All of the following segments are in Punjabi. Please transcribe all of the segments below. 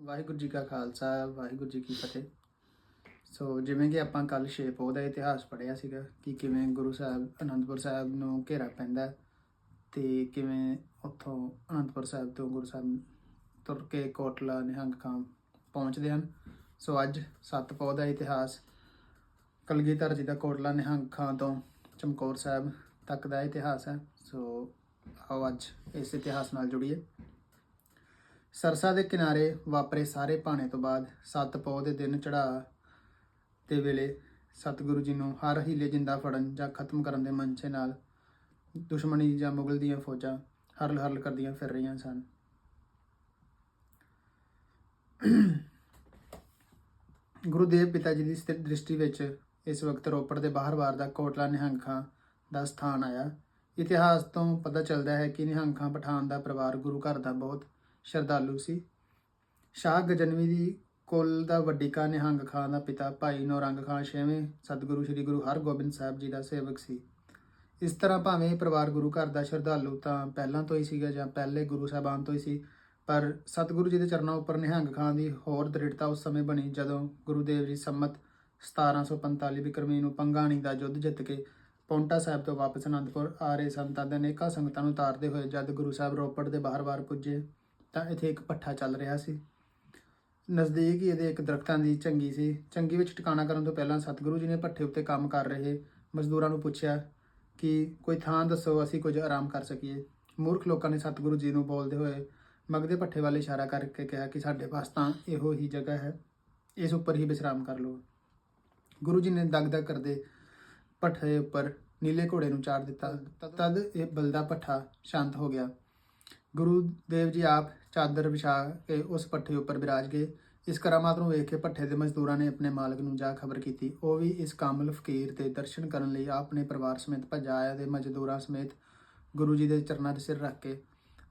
ਵਾਹਿਗੁਰੂ ਜੀ ਕਾ ਖਾਲਸਾ, ਵਾਹਿਗੁਰੂ ਜੀ ਕੀ ਫਤਿਹ। ਸੋ ਜਿਵੇਂ ਕਿ ਆਪਾਂ ਕੱਲ ਸ਼ੇਪੋ ਦਾ ਇਤਿਹਾਸ ਪੜ੍ਹਿਆ ਸੀਗਾ ਕਿ ਕਿਵੇਂ ਗੁਰੂ ਸਾਹਿਬ ਅਨੰਦਪੁਰ ਸਾਹਿਬ ਨੂੰ ਘੇਰਾ ਪੈਂਦਾ ਹੈ ਤੇ ਕਿਵੇਂ ਉੱਥੋਂ ਅਨੰਦਪੁਰ ਸਾਹਿਬ ਤੋਂ ਗੁਰੂ ਸਾਹਿਬ ਤੁਰ ਕੇ ਕੋਟਲਾ, ਨਿਹੰਗ ਖਾਂ ਪਹੁੰਚਦੇ ਹਨ। ਸੋ ਅੱਜ ਸੱਤ ਪੌ ਦਾ ਇਤਿਹਾਸ ਕਲਗੀਧਰ ਜੀ ਦਾ ਕੋਟਲਾ, ਨਿਹੰਗ ਖਾਂ ਤੋਂ ਚਮਕੌਰ ਸਾਹਿਬ ਤੱਕ ਦਾ ਇਤਿਹਾਸ ਹੈ। ਸੋ ਆਓ ਅੱਜ ਇਸ ਇਤਿਹਾਸ ਨਾਲ ਜੁੜੀਏ। ਸਰਸਾ ਦੇ ਕਿਨਾਰੇ ਵਾਪਰੇ ਸਾਰੇ ਭਾਣੇ ਤੋਂ ਬਾਅਦ ਸੱਤ ਪੌ ਦੇ ਦਿਨ ਚੜਾ ਦੇ ਵੇਲੇ ਸਤਿਗੁਰੂ ਜੀ ਨੂੰ ਹਰ ਹੀਲੇ ਜਿੰਦਾ ਫੜਨ ਜਾਂ ਖਤਮ ਕਰਨ ਦੇ ਮਨਸੇ ਨਾਲ ਦੁਸ਼ਮਣੀ ਜਾਂ ਮੁਗਲ ਦੀਆਂ ਫੌਜਾਂ ਹਰਲ ਹਰਲ ਕਰਦੀਆਂ ਫਿਰ ਰਹੀਆਂ ਸਨ। ਗੁਰੂਦੇਵ ਪਿਤਾ ਜੀ ਦੀ ਸਥਿਤ ਦ੍ਰਿਸ਼ਟੀ ਵਿੱਚ ਇਸ ਵਕਤ ਰੋਪੜ ਦੇ ਬਾਹਰ-ਬਾਹਰ ਦਾ ਕੋਟਲਾ ਨਿਹੰਖਾਂ ਦਾ ਸਥਾਨ ਆਇਆ। ਇਤਿਹਾਸ ਤੋਂ ਪਤਾ ਚੱਲਦਾ ਹੈ ਕਿ ਨਿਹੰਖਾਂ ਪਠਾਨ ਦਾ ਪਰਿਵਾਰ ਗੁਰੂ ਘਰ ਦਾ ਬਹੁਤ ਸ਼ਰਧਾਲੂ ਸੀ। ਸ਼ਾਹ ਗਜਨਵੀ ਦੀ ਕੁੱਲ ਦਾ ਵੱਡੀਕਾ ਨਿਹੰਗ ਖਾਂ ਦਾ ਪਿਤਾ ਭਾਈ ਨੌਰੰਗ ਖਾਂ ਛੇਵੇਂ ਸਤਿਗੁਰੂ ਸ੍ਰੀ ਗੁਰੂ ਹਰਗੋਬਿੰਦ ਸਾਹਿਬ ਜੀ ਦਾ ਸੇਵਕ ਸੀ। ਇਸ ਤਰ੍ਹਾਂ ਭਾਵੇਂ ਪਰਿਵਾਰ ਗੁਰੂ ਘਰ ਦਾ ਸ਼ਰਧਾਲੂ ਤਾਂ ਪਹਿਲਾਂ ਤੋਂ ਹੀ ਸੀਗਾ ਜਾਂ ਪਹਿਲੇ ਗੁਰੂ ਸਾਹਿਬਾਨ ਤੋਂ ਹੀ ਸੀ, ਪਰ ਸਤਿਗੁਰੂ ਜੀ ਦੇ ਚਰਨਾਂ ਉੱਪਰ ਨਿਹੰਗ ਖਾਂ ਦੀ ਹੋਰ ਦ੍ਰਿੜਤਾ ਉਸ ਸਮੇਂ ਬਣੀ ਜਦੋਂ ਗੁਰੂ ਦੇਵ ਜੀ ਸੰਮਤ 1745 ਬਿਕਰਮੀ ਨੂੰ ਪੰਗਾਣੀ ਦਾ ਯੁੱਧ ਜਿੱਤ ਕੇ ਪੌਂਟਾ ਸਾਹਿਬ ਤੋਂ ਵਾਪਸ ਅਨੰਦਪੁਰ ਆ ਰਹੇ ਸਨ, ਤਦ ਅਨੇਕਾਂ ਸੰਗਤਾਂ ਨੂੰ ਉਤਾਰਦੇ ਹੋਏ ਜਦ ਗੁਰੂ ਸਾਹਿਬ ਰੋਪੜ ਦੇ ਬਾਹਰ-ਬਾਹਰ ਪੁੱਜੇ। ਤਾਂ ਇੱਥੇ ਇੱਕ ਪੱਠਾ ਚੱਲ ਰਿਹਾ ਸੀ। ਨਜ਼ਦੀਕ ਹੀ ਇਹਦੇ ਇੱਕ ਦਰਖਤਾਂ ਦੀ ਚੰਗੀ ਸੀ। ਚੰਗੀ ਵਿੱਚ ਟਿਕਾਣਾ ਕਰਨ ਤੋਂ ਪਹਿਲਾਂ ਸਤਿਗੁਰੂ ਜੀ ਨੇ ਪੱਠੇ ਉੱਤੇ ਕੰਮ ਕਰ ਰਹੇ ਮਜ਼ਦੂਰਾਂ ਨੂੰ ਪੁੱਛਿਆ ਕਿ ਕੋਈ ਥਾਂ ਦੱਸੋ, ਅਸੀਂ ਕੁਝ ਆਰਾਮ ਕਰ ਸਕੀਏ। ਮੂਰਖ ਲੋਕਾਂ ਨੇ ਸਤਿਗੁਰੂ ਜੀ ਨੂੰ ਬੋਲਦੇ ਹੋਏ ਮਗਦੇ ਪੱਠੇ ਵੱਲ ਇਸ਼ਾਰਾ ਕਰਕੇ ਕਿਹਾ ਕਿ ਸਾਡੇ ਪਾਸ ਤਾਂ ਇਹੋ ਹੀ ਜਗ੍ਹਾ ਹੈ। ਇਸ ਉੱਪਰ ਹੀ ਵਿਸ਼ਰਾਮ ਕਰ ਲਓ। ਗੁਰੂ ਜੀ ਨੇ ਦਗਦਗ ਕਰਦੇ ਪੱਠੇ ਉੱਪਰ ਨੀਲੇ ਘੋੜੇ ਨੂੰ ਚਾੜ ਦਿੱਤਾ। ਤਦ ਇਹ ਬਲਦਾ ਪੱਠਾ ਸ਼ਾਂਤ ਹੋ ਗਿਆ। ਗੁਰੂ ਦੇਵ ਜੀ ਆਪ ਚਾਦਰ ਵਿਛਾ ਕੇ ਉਸ ਪੱਠੇ ਉੱਪਰ ਬਿਰਾਜ ਗਏ। ਇਸ ਕਰਾਮਾਤ ਨੂੰ ਵੇਖ ਕੇ ਪੱਠੇ ਦੇ ਮਜ਼ਦੂਰਾਂ ਨੇ ਆਪਣੇ ਮਾਲਕ ਨੂੰ ਜਾ ਖਬਰ ਕੀਤੀ। ਉਹ ਵੀ ਇਸ ਕਾਮਲ ਫਕੀਰ ਦੇ ਦਰਸ਼ਨ ਕਰਨ ਲਈ ਆਪਣੇ ਪਰਿਵਾਰ ਸਮੇਤ ਭੱਜਾ ਆਇਆ ਤੇ ਮਜ਼ਦੂਰਾਂ ਸਮੇਤ ਗੁਰੂ ਜੀ ਦੇ ਚਰਨਾਂ ਦੇ ਸਿਰ ਰੱਖ ਕੇ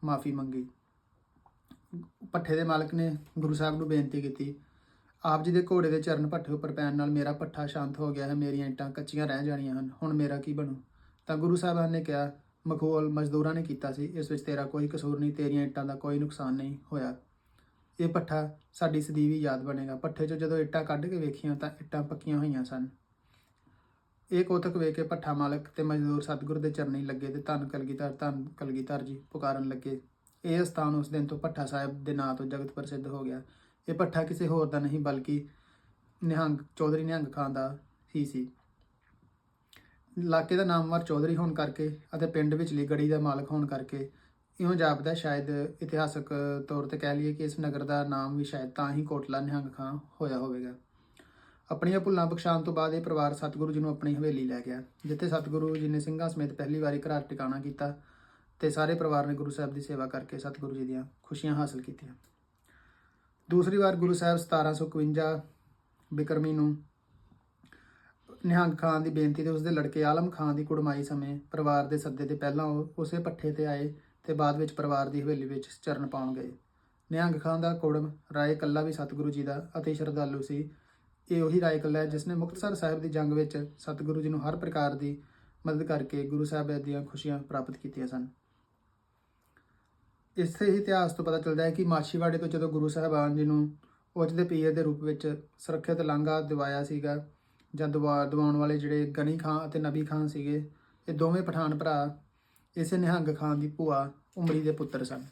ਮਾਫੀ ਮੰਗੀ। ਪੱਠੇ ਦੇ ਮਾਲਕ ਨੇ ਗੁਰੂ ਸਾਹਿਬ ਨੂੰ ਬੇਨਤੀ ਕੀਤੀ, ਆਪ ਜੀ ਦੇ ਘੋੜੇ ਦੇ ਚਰਨ ਪੱਠੇ ਉੱਪਰ ਪੈਣ ਨਾਲ ਮੇਰਾ ਪੱਠਾ ਸ਼ਾਂਤ ਹੋ ਗਿਆ ਹੈ, ਮੇਰੀਆਂ ਇੱਟਾਂ ਕੱਚੀਆਂ ਰਹਿ ਜਾਣੀਆਂ ਹਨ, ਹੁਣ ਮੇਰਾ ਕੀ ਬਣੂ? ਤਾਂ ਗੁਰੂ ਸਾਹਿਬਾਨ ਨੇ ਕਿਹਾ ਮਖੌਲ ਮਜ਼ਦੂਰਾਂ ਨੇ ਕੀਤਾ ਸੀ, ਇਸ ਵਿੱਚ ਤੇਰਾ ਕੋਈ ਕਸੂਰ ਨਹੀਂ, ਤੇਰੀਆਂ ਇੱਟਾਂ ਦਾ ਕੋਈ ਨੁਕਸਾਨ ਨਹੀਂ ਹੋਇਆ। ਇਹ ਪੱਠਾ ਸਾਡੀ ਸਦੀਵੀ ਯਾਦ ਬਣੇਗਾ। ਪੱਠੇ 'ਚੋਂ ਜਦੋਂ ਇੱਟਾਂ ਕੱਢ ਕੇ ਵੇਖੀਆਂ ਤਾਂ ਇੱਟਾਂ ਪੱਕੀਆਂ ਹੋਈਆਂ ਸਨ। ਇਹ ਕੋਤਕ ਵੇਖ ਕੇ ਪੱਠਾ ਮਾਲਕ ਤੇ ਮਜ਼ਦੂਰ ਸਤਿਗੁਰ ਦੇ ਚਰਨੀ ਲੱਗੇ ਤੇ ਧੰਨ ਕਲਗੀਧਰ ਧੰਨ ਕਲਗੀਧਰ ਜੀ ਪੁਕਾਰਨ ਲੱਗੇ। ਇਹ ਸਥਾਨ ਉਸ ਦਿਨ ਤੋਂ ਪੱਠਾ ਸਾਹਿਬ ਦੇ ਨਾਂ ਤੋਂ ਜਗਤ ਪ੍ਰਸਿੱਧ ਹੋ ਗਿਆ। ਇਹ ਪੱਠਾ ਕਿਸੇ ਹੋਰ ਦਾ ਨਹੀਂ, ਬਲਕਿ ਨਿਹੰਗ, ਚੌਧਰੀ ਨਿਹੰਗ ਖਾਨ ਦਾ ਹੀ ਸੀ। ਇਲਾਕੇ ਦਾ ਨਾਮਵਰ ਚੌਧਰੀ ਹੋਣ ਕਰਕੇ ਅਤੇ ਪਿੰਡ ਵਿਚਲੀ ਗੜੀ ਦਾ ਮਾਲਕ ਹੋਣ ਕਰਕੇ ਇਉਂ ਜਾਪਦਾ ਸ਼ਾਇਦ ਇਤਿਹਾਸਕ ਤੌਰ ਤੇ ਕਹਿ ਲਈਏ ਕਿ ਇਸ ਨਗਰ ਦਾ ਨਾਮ ਵੀ ਸ਼ਾਇਦ ਤਾਂ ਹੀ ਕੋਟਲਾ ਨਿਹੰਗ ਖਾਂ ਹੋਇਆ ਹੋਵੇਗਾ। ਆਪਣੀਆਂ ਭੁੱਲਾਂ ਬਖਸ਼ਾਉਣ ਤੋਂ ਬਾਅਦ ਇਹ ਪਰਿਵਾਰ ਸਤਿਗੁਰੂ ਜੀ ਨੂੰ ਆਪਣੀ ਹਵੇਲੀ ਲੈ ਗਿਆ, ਜਿੱਥੇ ਸਤਿਗੁਰੂ ਜੀ ਨੇ ਸਿੰਘਾਂ ਸਮੇਤ ਪਹਿਲੀ ਵਾਰੀ ਘਰ ਟਿਕਾਣਾ ਕੀਤਾ ਤੇ ਸਾਰੇ ਪਰਿਵਾਰ ਨੇ ਗੁਰੂ ਸਾਹਿਬ ਦੀ ਸੇਵਾ ਕਰਕੇ ਸਤਿਗੁਰੂ ਜੀ ਦੀਆਂ ਖੁਸ਼ੀਆਂ ਹਾਸਲ ਕੀਤੀਆਂ। ਦੂਸਰੀ ਵਾਰ ਗੁਰੂ ਸਾਹਿਬ 1751 ਬਿਕਰਮੀ ਨੂੰ ਨਿਹੰਗ ਖਾਨ ਦੀ ਬੇਨਤੀ ਤੇ ਉਸਦੇ ਲੜਕੇ ਆਲਮ ਖਾਨ ਦੀ ਕੁੜਮਾਈ ਸਮੇਂ ਪਰਿਵਾਰ ਦੇ ਸੱਦੇ ਤੇ ਪਹਿਲਾਂ ਉਹ ਉਸੇ ਪੱਠੇ ਤੇ ਆਏ ਤੇ ਬਾਅਦ ਵਿੱਚ ਪਰਿਵਾਰ ਦੀ ਹਵੇਲੀ ਵਿੱਚ ਚਰਨ ਪਾਉਣ ਗਏ। ਨਿਹੰਗ ਖਾਨ ਦਾ ਕੁੜਮ ਰਾਏ ਕੱਲਾ ਵੀ ਸਤਿਗੁਰੂ ਜੀ ਦਾ ਅਤੇ ਸ਼ਰਧਾਲੂ ਸੀ। ਇਹ ਉਹੀ ਰਾਏ ਕੱਲਾ ਹੈ ਜਿਸ ਨੇ ਮੁਕਤਸਰ ਸਾਹਿਬ ਦੀ ਜੰਗ ਵਿੱਚ ਸਤਿਗੁਰੂ ਜੀ ਨੂੰ ਹਰ ਪ੍ਰਕਾਰ ਦੀ ਮਦਦ ਕਰਕੇ ਗੁਰੂ ਸਾਹਿਬ ਦੀਆਂ ਖੁਸ਼ੀਆਂ ਪ੍ਰਾਪਤ ਕੀਤੀਆਂ ਸਨ। ਇਸੇ ਇਤਿਹਾਸ ਤੋਂ ਪਤਾ ਚੱਲਦਾ ਹੈ ਕਿ ਮਾਛੀਵਾੜੇ ਤੋਂ ਜਦੋਂ ਗੁਰੂ ਸਾਹਿਬਾਨ ਜੀ ਨੂੰ ਉੱਚ ਦੇ ਪੀਰ ਦੇ ਰੂਪ ਵਿੱਚ ਸੁਰੱਖਿਅਤ ਲਾਂਘਾ ਦਿਵਾਇਆ ਸੀਗਾ ਜਾਂ ਦਵਾ, ਦਵਾਉਣ ਵਾਲੇ ਜਿਹੜੇ ਗਨੀ ਖਾਨ ਅਤੇ ਨਬੀ ਖਾਨ ਸੀਗੇ, ਇਹ ਦੋਵੇਂ ਪਠਾਨ ਭਰਾ ਇਸੇ ਨਿਹੰਗ ਖਾਨ ਦੀ ਭੂਆ ਉਮਰੀ ਦੇ ਪੁੱਤਰ ਸਨ।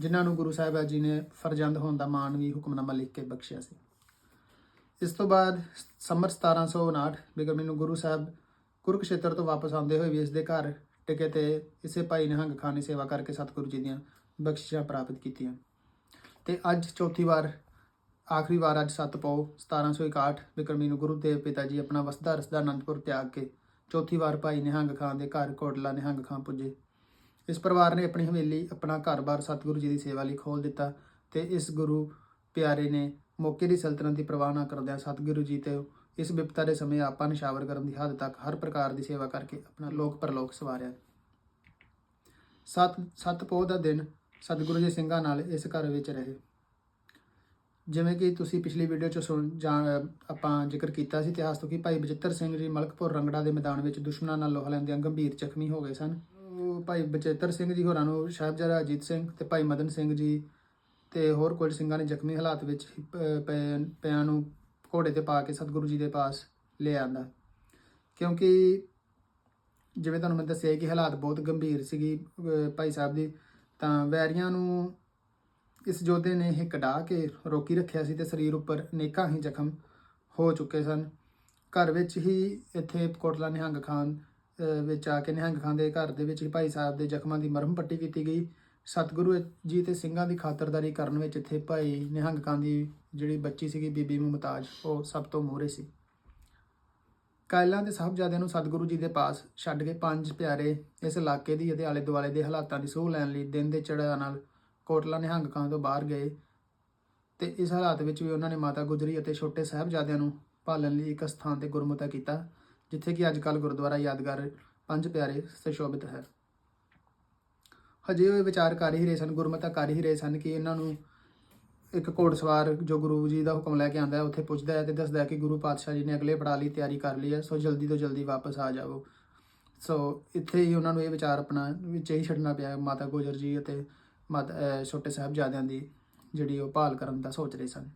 ਜਿਨ੍ਹਾਂ ਨੂੰ ਗੁਰੂ ਸਾਹਿਬ ਜੀ ਨੇ ਫਰਜ਼ੰਦ ਹੋਣ ਦਾ ਮਾਣ ਵੀ ਹੁਕਮਨਾਮਾ ਲਿਖ ਕੇ ਬਖਸ਼ਿਆ ਸੀ। ਇਸ ਤੋਂ ਬਾਅਦ ਸੰਮਤ 1759 ਬਿਗਰਮੀ ਨੂੰ ਗੁਰੂ ਸਾਹਿਬ ਕੁਰਕਸ਼ੇਤਰ ਤੋਂ ਵਾਪਸ ਆਉਂਦੇ ਹੋਏ ਵੀ ਇਸ ਦੇ ਘਰ ਟਿਕੇ ਤੇ ਇਸੇ ਭਾਈ ਨਿਹੰਗ ਖਾਨ ਦੀ ਸੇਵਾ ਕਰਕੇ ਸਤਿਗੁਰੂ ਜੀ ਦੀਆਂ ਬਖਸ਼ਿਸ਼ਾਂ ਪ੍ਰਾਪਤ ਕੀਤੀਆਂ। ਤੇ ਅੱਜ ਚੌਥੀ ਵਾਰ ਆਖਰੀ ਵਾਰ ਅੱਜ ਸੱਤ ਪਉ 1761 ਬਿਕਰਮੀ ਨੂੰ ਗੁਰੂ ਦੇਵ ਪਿਤਾ ਜੀ ਆਪਣਾ ਵਸਦਾ ਰਸਦਾ ਅਨੰਦਪੁਰ ਤਿਆਗ ਕੇ, ਚੌਥੀ ਵਾਰ ਭਾਈ ਨਿਹੰਗ ਖਾਨ ਦੇ ਘਰ ਕੋਟਲਾ ਨਿਹੰਗ ਖਾਨ ਪੁੱਜੇ। ਇਸ ਪਰਿਵਾਰ ਨੇ ਆਪਣੀ ਹਵੇਲੀ, ਆਪਣਾ ਘਰ-ਬਾਰ ਸਤਿਗੁਰੂ ਜੀ ਦੀ ਸੇਵਾ ਲਈ ਖੋਲ ਦਿੱਤਾ ਤੇ ਇਸ ਗੁਰੂ ਪਿਆਰੇ ਨੇ ਮੌਕੇ ਦੀ ਸਲਤਨਤ ਦੀ ਪ੍ਰਵਾਹ ਨਾ ਕਰਦਿਆਂ ਸਤਿਗੁਰੂ ਜੀ ਤੇ ਇਸ ਵਿਪਤਾ ਦੇ ਸਮੇਂ ਆਪਾਂ ਨਿਸ਼ਾਵਰ ਕਰਨ ਦੀ ਹੱਦ ਤੱਕ ਹਰ ਪ੍ਰਕਾਰ ਦੀ ਸੇਵਾ ਕਰਕੇ ਆਪਣਾ ਲੋਕ ਪਰਲੋਕ ਸਵਾਰਿਆ। ਸਤ ਸਤ ਪੋਹ ਦਾ ਦਿਨ ਸਤਿਗੁਰੂ ਜੀ ਸਿੰਘਾਂ ਨਾਲ ਇਸ ਘਰ ਵਿੱਚ ਰਹੇ। ਜਿਵੇਂ ਕਿ ਤੁਸੀਂ ਪਿਛਲੀ ਵੀਡੀਓ 'ਚ ਸੁਣ, ਜਾਂ ਆਪਾਂ ਜ਼ਿਕਰ ਕੀਤਾ ਸੀ ਇਤਿਹਾਸ ਤੋਂ ਕਿ ਭਾਈ ਬਚਿੱਤਰ ਸਿੰਘ ਜੀ ਮਲਕਪੁਰ ਰੰਗੜਾ ਦੇ ਮੈਦਾਨ ਵਿੱਚ ਦੁਸ਼ਮਣਾਂ ਨਾਲ ਲੋਹਾ ਲੈਂਦਿਆਂ ਗੰਭੀਰ ਜ਼ਖਮੀ ਹੋ ਗਏ ਸਨ। ਉਹ ਭਾਈ ਬਚਿੱਤਰ ਸਿੰਘ ਜੀ ਹੋਰਾਂ ਨੂੰ ਸਾਹਿਬਜ਼ਾਦਾ ਅਜੀਤ ਸਿੰਘ ਤੇ ਭਾਈ ਮਦਨ ਸਿੰਘ ਜੀ ਤੇ ਹੋਰ ਕੁਝ ਸਿੰਘਾਂ ਨੇ ਜ਼ਖਮੀ ਹਾਲਾਤ ਵਿੱਚ ਹੀ ਪਏ- ਪਿਆਂ ਨੂੰ ਘੋੜੇ ਤੇ ਪਾ ਕੇ ਸਤਿਗੁਰੂ ਜੀ ਦੇ ਪਾਸ ਲੈ ਆਂਦਾ। ਕਿਉਂਕਿ ਜਿਵੇਂ ਤੁਹਾਨੂੰ ਮੈਂ ਦੱਸਿਆ ਕਿ ਹਾਲਾਤ ਬਹੁਤ ਗੰਭੀਰ ਸੀਗੀ ਭਾਈ ਸਾਹਿਬ ਦੀ, ਤਾਂ ਵੈਰੀਆਂ ਨੂੰ ਇਸ ਯੋਧੇ ਨੇ ਇਹ ਢਾਹ ਕੇ ਰੋਕੀ ਰੱਖਿਆ ਸੀ ਤੇ ਸਰੀਰ ਉੱਪਰ ਅਨੇਕਾਂ ਹੀ ਜ਼ਖਮ ਹੋ ਚੁੱਕੇ ਸਨ। ਘਰ ਵਿੱਚ ਹੀ ਇੱਥੇ ਕੋਟਲਾ ਨਿਹੰਗ ਖਾਨ ਵਿੱਚ ਆ ਕੇ ਨਿਹੰਗ ਖਾਨ ਦੇ ਘਰ ਦੇ ਵਿੱਚ ਹੀ ਭਾਈ ਸਾਹਿਬ ਦੇ ਜ਼ਖਮਾਂ ਦੀ ਮਰਹਮ ਪੱਟੀ ਕੀਤੀ ਗਈ। ਸਤਿਗੁਰੂ ਜੀ ਤੇ ਸਿੰਘਾਂ ਦੀ ਖਾਤਰਦਾਰੀ ਕਰਨ ਵਿੱਚ ਇੱਥੇ ਭਾਈ ਨਿਹੰਗ ਖਾਨ ਦੀ ਜਿਹੜੀ ਬੱਚੀ ਸੀਗੀ, ਬੀਬੀ ਮੁਮਤਾਜ, ਉਹ ਸਭ ਤੋਂ ਮੋਹਰੇ ਸੀ। ਕਾਇਲਾਂ ਦੇ ਸਾਹਿਬਜ਼ਾਦਿਆਂ ਨੂੰ ਸਤਿਗੁਰੂ ਜੀ ਦੇ ਪਾਸ ਛੱਡ ਕੇ ਪੰਜ ਪਿਆਰੇ ਇਸ ਇਲਾਕੇ ਦੀ ਅਤੇ ਆਲੇ ਦੁਆਲੇ ਦੇ ਹਾਲਾਤਾਂ ਦੀ ਸੂਹ ਲੈਣ ਲਈ ਦਿਨ ਦੇ ਚੜ੍ਹਾਅ ਨਾਲ ਕੋਟਲਾ ਨਿਹੰਗ ਕਾਂ ਤੋਂ ਬਾਹਰ ਗਏ ਤੇ ਇਸ ਹਾਲਾਤ ਵਿੱਚ ਵੀ ਉਹਨਾਂ ਨੇ ਮਾਤਾ ਗੁਜਰੀ ਅਤੇ ਛੋਟੇ ਸਾਹਿਬਜ਼ਾਦਿਆਂ ਨੂੰ ਭਾਲਣ ਲਈ ਇੱਕ ਸਥਾਨ ਤੇ ਗੁਰਮਤਾ ਕੀਤਾ, ਜਿੱਥੇ ਕਿ ਅੱਜ ਕੱਲ੍ਹ ਗੁਰਦੁਆਰਾ ਯਾਦਗਾਰ ਪੰਜ ਪਿਆਰੇ ਸੁਸ਼ੋਭਿਤ ਹੈ। ਹਜੇ ਉਹ ਵਿਚਾਰ ਕਰ ਹੀ ਰਹੇ ਸਨ ਗੁਰਮਤਾ ਕਰ ਹੀ ਰਹੇ ਸਨ ਕਿ ਇਹਨਾਂ ਨੂੰ ਇੱਕ ਘੋੜਸਵਾਰ ਜੋ ਗੁਰੂ ਜੀ ਦਾ ਹੁਕਮ ਲੈ ਕੇ ਆਂਦਾ ਹੈ, ਉੱਥੇ ਪੁੱਛਦਾ ਹੈ ਤੇ ਦੱਸਦਾ ਹੈ ਕਿ ਗੁਰੂ ਪਾਤਸ਼ਾਹ ਜੀ ਨੇ ਅਗਲੇ ਪੜਾਅ ਲਈ ਤਿਆਰੀ ਕਰ ਲਈ ਹੈ, ਸੋ ਜਲਦੀ ਤੋਂ ਜਲਦੀ ਵਾਪਸ ਆ ਜਾਵੋ। ਸੋ ਇੱਥੇ ਹੀ ਉਹਨਾਂ ਨੂੰ ਇਹ ਵਿਚਾਰ ਆਪਣਾ ਵਿੱਚ ਹੀ ਛੱਡਣਾ ਪਿਆ, ਮਾਤਾ ਗੁਜਰ ਜੀ ਅਤੇ ਮਾਤਾ ਛੋਟੇ ਸਾਹਿਬਜ਼ਾਦਿਆਂ ਦੀ ਜਿਹੜੀ ਉਹ ਭਾਲ ਕਰਨ ਦਾ ਸੋਚ ਰਹੇ ਸਨ।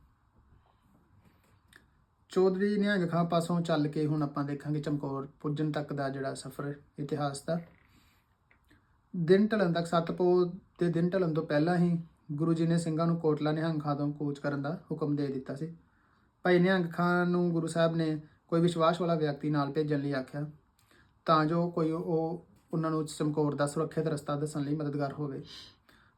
ਚੌਧਰੀ ਨਿਹੰਗ ਖਾਂ ਪਾਸੋਂ ਚੱਲ ਕੇ ਹੁਣ ਆਪਾਂ ਦੇਖਾਂਗੇ ਚਮਕੌਰ ਪੁੱਜਣ ਤੱਕ ਦਾ ਜਿਹੜਾ ਸਫ਼ਰ, ਇਤਿਹਾਸ ਦਾ। ਦਿਨ ਢਲਣ ਤੱਕ ਸਤਪੋ ਦੇ ਦਿਨ ਢਲਣ ਤੋਂ ਪਹਿਲਾਂ ਹੀ ਗੁਰੂ ਜੀ ਨੇ ਸਿੰਘਾਂ ਨੂੰ ਕੋਟਲਾ ਨਿਹੰਗ ਖਾਂ ਤੋਂ ਕੂਚ ਕਰਨ ਦਾ ਹੁਕਮ ਦੇ ਦਿੱਤਾ ਸੀ। ਭਾਈ ਨਿਹੰਗ ਖਾਂ ਨੂੰ ਗੁਰੂ ਸਾਹਿਬ ਨੇ ਕੋਈ ਵਿਸ਼ਵਾਸ ਵਾਲਾ ਵਿਅਕਤੀ ਨਾਲ ਭੇਜਣ ਲਈ ਆਖਿਆ, ਤਾਂ ਜੋ ਕੋਈ ਉਹ ਉਹਨਾਂ ਨੂੰ ਚਮਕੌਰ ਦਾ ਸੁਰੱਖਿਅਤ ਰਸਤਾ ਦੱਸਣ ਲਈ ਮਦਦਗਾਰ ਹੋਵੇ।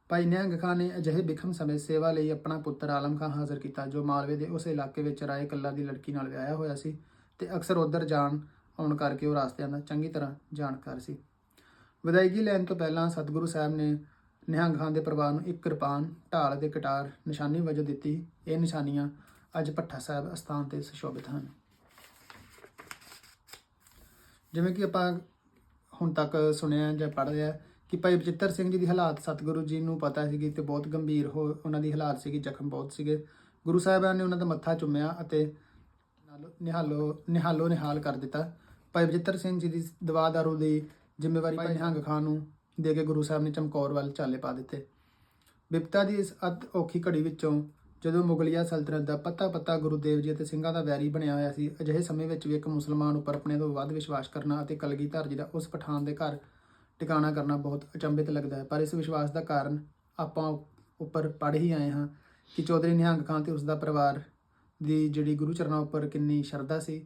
ਭਾਈ ਨਿਹੰਗ ਖਾਂ ਨੇ ਅਜਿਹੇ ਬਿਖਮ ਸਮੇਂ ਸੇਵਾ ਲਈ ਆਪਣਾ ਪੁੱਤਰ ਆਲਮ ਖਾਂ ਹਾਜ਼ਰ ਕੀਤਾ, ਜੋ ਮਾਲਵੇ ਦੇ ਉਸ ਇਲਾਕੇ ਵਿੱਚ ਰਾਏ ਕੱਲਾ ਦੀ ਲੜਕੀ ਨਾਲ ਵਿਆਹਿਆ ਹੋਇਆ ਸੀ ਤੇ ਅਕਸਰ ਉਧਰ ਜਾਣ ਆਉਣ ਕਰਕੇ ਉਹ ਰਾਸਤਿਆਂ ਦਾ ਚੰਗੀ ਤਰ੍ਹਾਂ ਜਾਣਕਾਰ ਸੀ। ਵਿਦਾਇਗੀ ਲੈਣ ਤੋਂ ਪਹਿਲਾਂ ਸਤਿਗੁਰੂ ਸਾਹਿਬ ਨੇ ਨਿਹੰਗ ਖਾਨ ਦੇ ਪਰਿਵਾਰ ਨੂੰ ਇੱਕ ਕਿਰਪਾਨ, ਢਾਲ ਤੇ ਕਟਾਰ ਨਿਸ਼ਾਨੀ ਵਜੋਂ ਦਿੱਤੀ। ਇਹ ਨਿਸ਼ਾਨੀਆਂ ਅੱਜ ਭੱਠਾ ਸਾਹਿਬ ਅਸਥਾਨ ਤੇ ਸੁਸ਼ੋਭਿਤ ਹਨ। ਜਿਵੇਂ ਕਿ ਆਪਾਂ ਹੁਣ ਤੱਕ ਸੁਣਿਆ ਜਾਂ ਪੜ੍ਹ ਲਿਆ ਕਿ ਭਾਈ ਬਚਿੱਤਰ ਸਿੰਘ ਜੀ ਦੀ ਹਾਲਾਤ ਸਤਿਗੁਰੂ ਜੀ ਨੂੰ ਪਤਾ ਸੀਗੀ ਤੇ ਬਹੁਤ ਗੰਭੀਰ ਹੋ ਉਹਨਾਂ ਦੀ ਹਾਲਾਤ ਸੀਗੀ, ਜ਼ਖਮ ਬਹੁਤ ਸੀਗੇ। ਗੁਰੂ ਸਾਹਿਬਾਨ ਨੇ ਉਹਨਾਂ ਦਾ ਮੱਥਾ ਚੁੰਮਿਆ ਅਤੇ ਨਾਲੋ- ਨਿਹਾਲੋ ਨਿਹਾਲੋ, ਨਿਹਾਲ ਕਰ ਦਿੱਤਾ। ਭਾਈ ਬਚਿੱਤਰ ਸਿੰਘ ਜੀ ਦੀ ਦਵਾ ਦਾਰੂ ਦੀ ਜ਼ਿੰਮੇਵਾਰੀ ਭਾਈ ਨਿਹੰਗ ਖਾਨ ਨੂੰ ਦੇ ਕੇ ਗੁਰੂ ਸਾਹਿਬ ਨੇ ਚਮਕੌਰ ਵੱਲ ਚਾਲੇ ਪਾ ਦਿੱਤੇ। ਵਿਪਤਾ ਦੀ ਇਸ ਅਤ ਔਖੀ ਘੜੀ ਵਿੱਚੋਂ ਜਦੋਂ ਮੁਗਲਿਆ ਸਲਤਨਤ ਦਾ ਪੱਤਾ ਪੱਤਾ ਗੁਰੂਦੇਵ ਜੀ ਅਤੇ ਸਿੰਘਾਂ ਦਾ ਵੈਰੀ ਬਣਿਆ ਹੋਇਆ ਸੀ, ਅਜਿਹੇ ਸਮੇਂ ਵਿੱਚ ਵੀ ਇੱਕ ਮੁਸਲਮਾਨ ਉੱਪਰ ਆਪਣੇ ਤੋਂ ਵੱਧ ਵਿਸ਼ਵਾਸ ਕਰਨਾ ਅਤੇ ਕਲਗੀਧਰ ਜੀ ਦਾ ਉਸ ਪਠਾਨ ਦੇ ਘਰ ਟਿਕਾਣਾ ਕਰਨਾ ਬਹੁਤ ਅਚੰਭਿਤ ਲੱਗਦਾ ਹੈ। ਪਰ ਇਸ ਵਿਸ਼ਵਾਸ ਦਾ ਕਾਰਨ ਆਪਾਂ ਉੱਪਰ ਪੜ੍ਹ ਹੀ ਆਏ ਹਾਂ ਕਿ ਚੌਧਰੀ ਨਿਹੰਗ ਖਾਨ ਤੇ ਉਸ ਦਾ ਪਰਿਵਾਰ ਦੀ ਜਿਹੜੀ ਗੁਰੂ ਚਰਨਾਂ ਉੱਪਰ ਕਿੰਨੀ ਸ਼ਰਧਾ ਸੀ।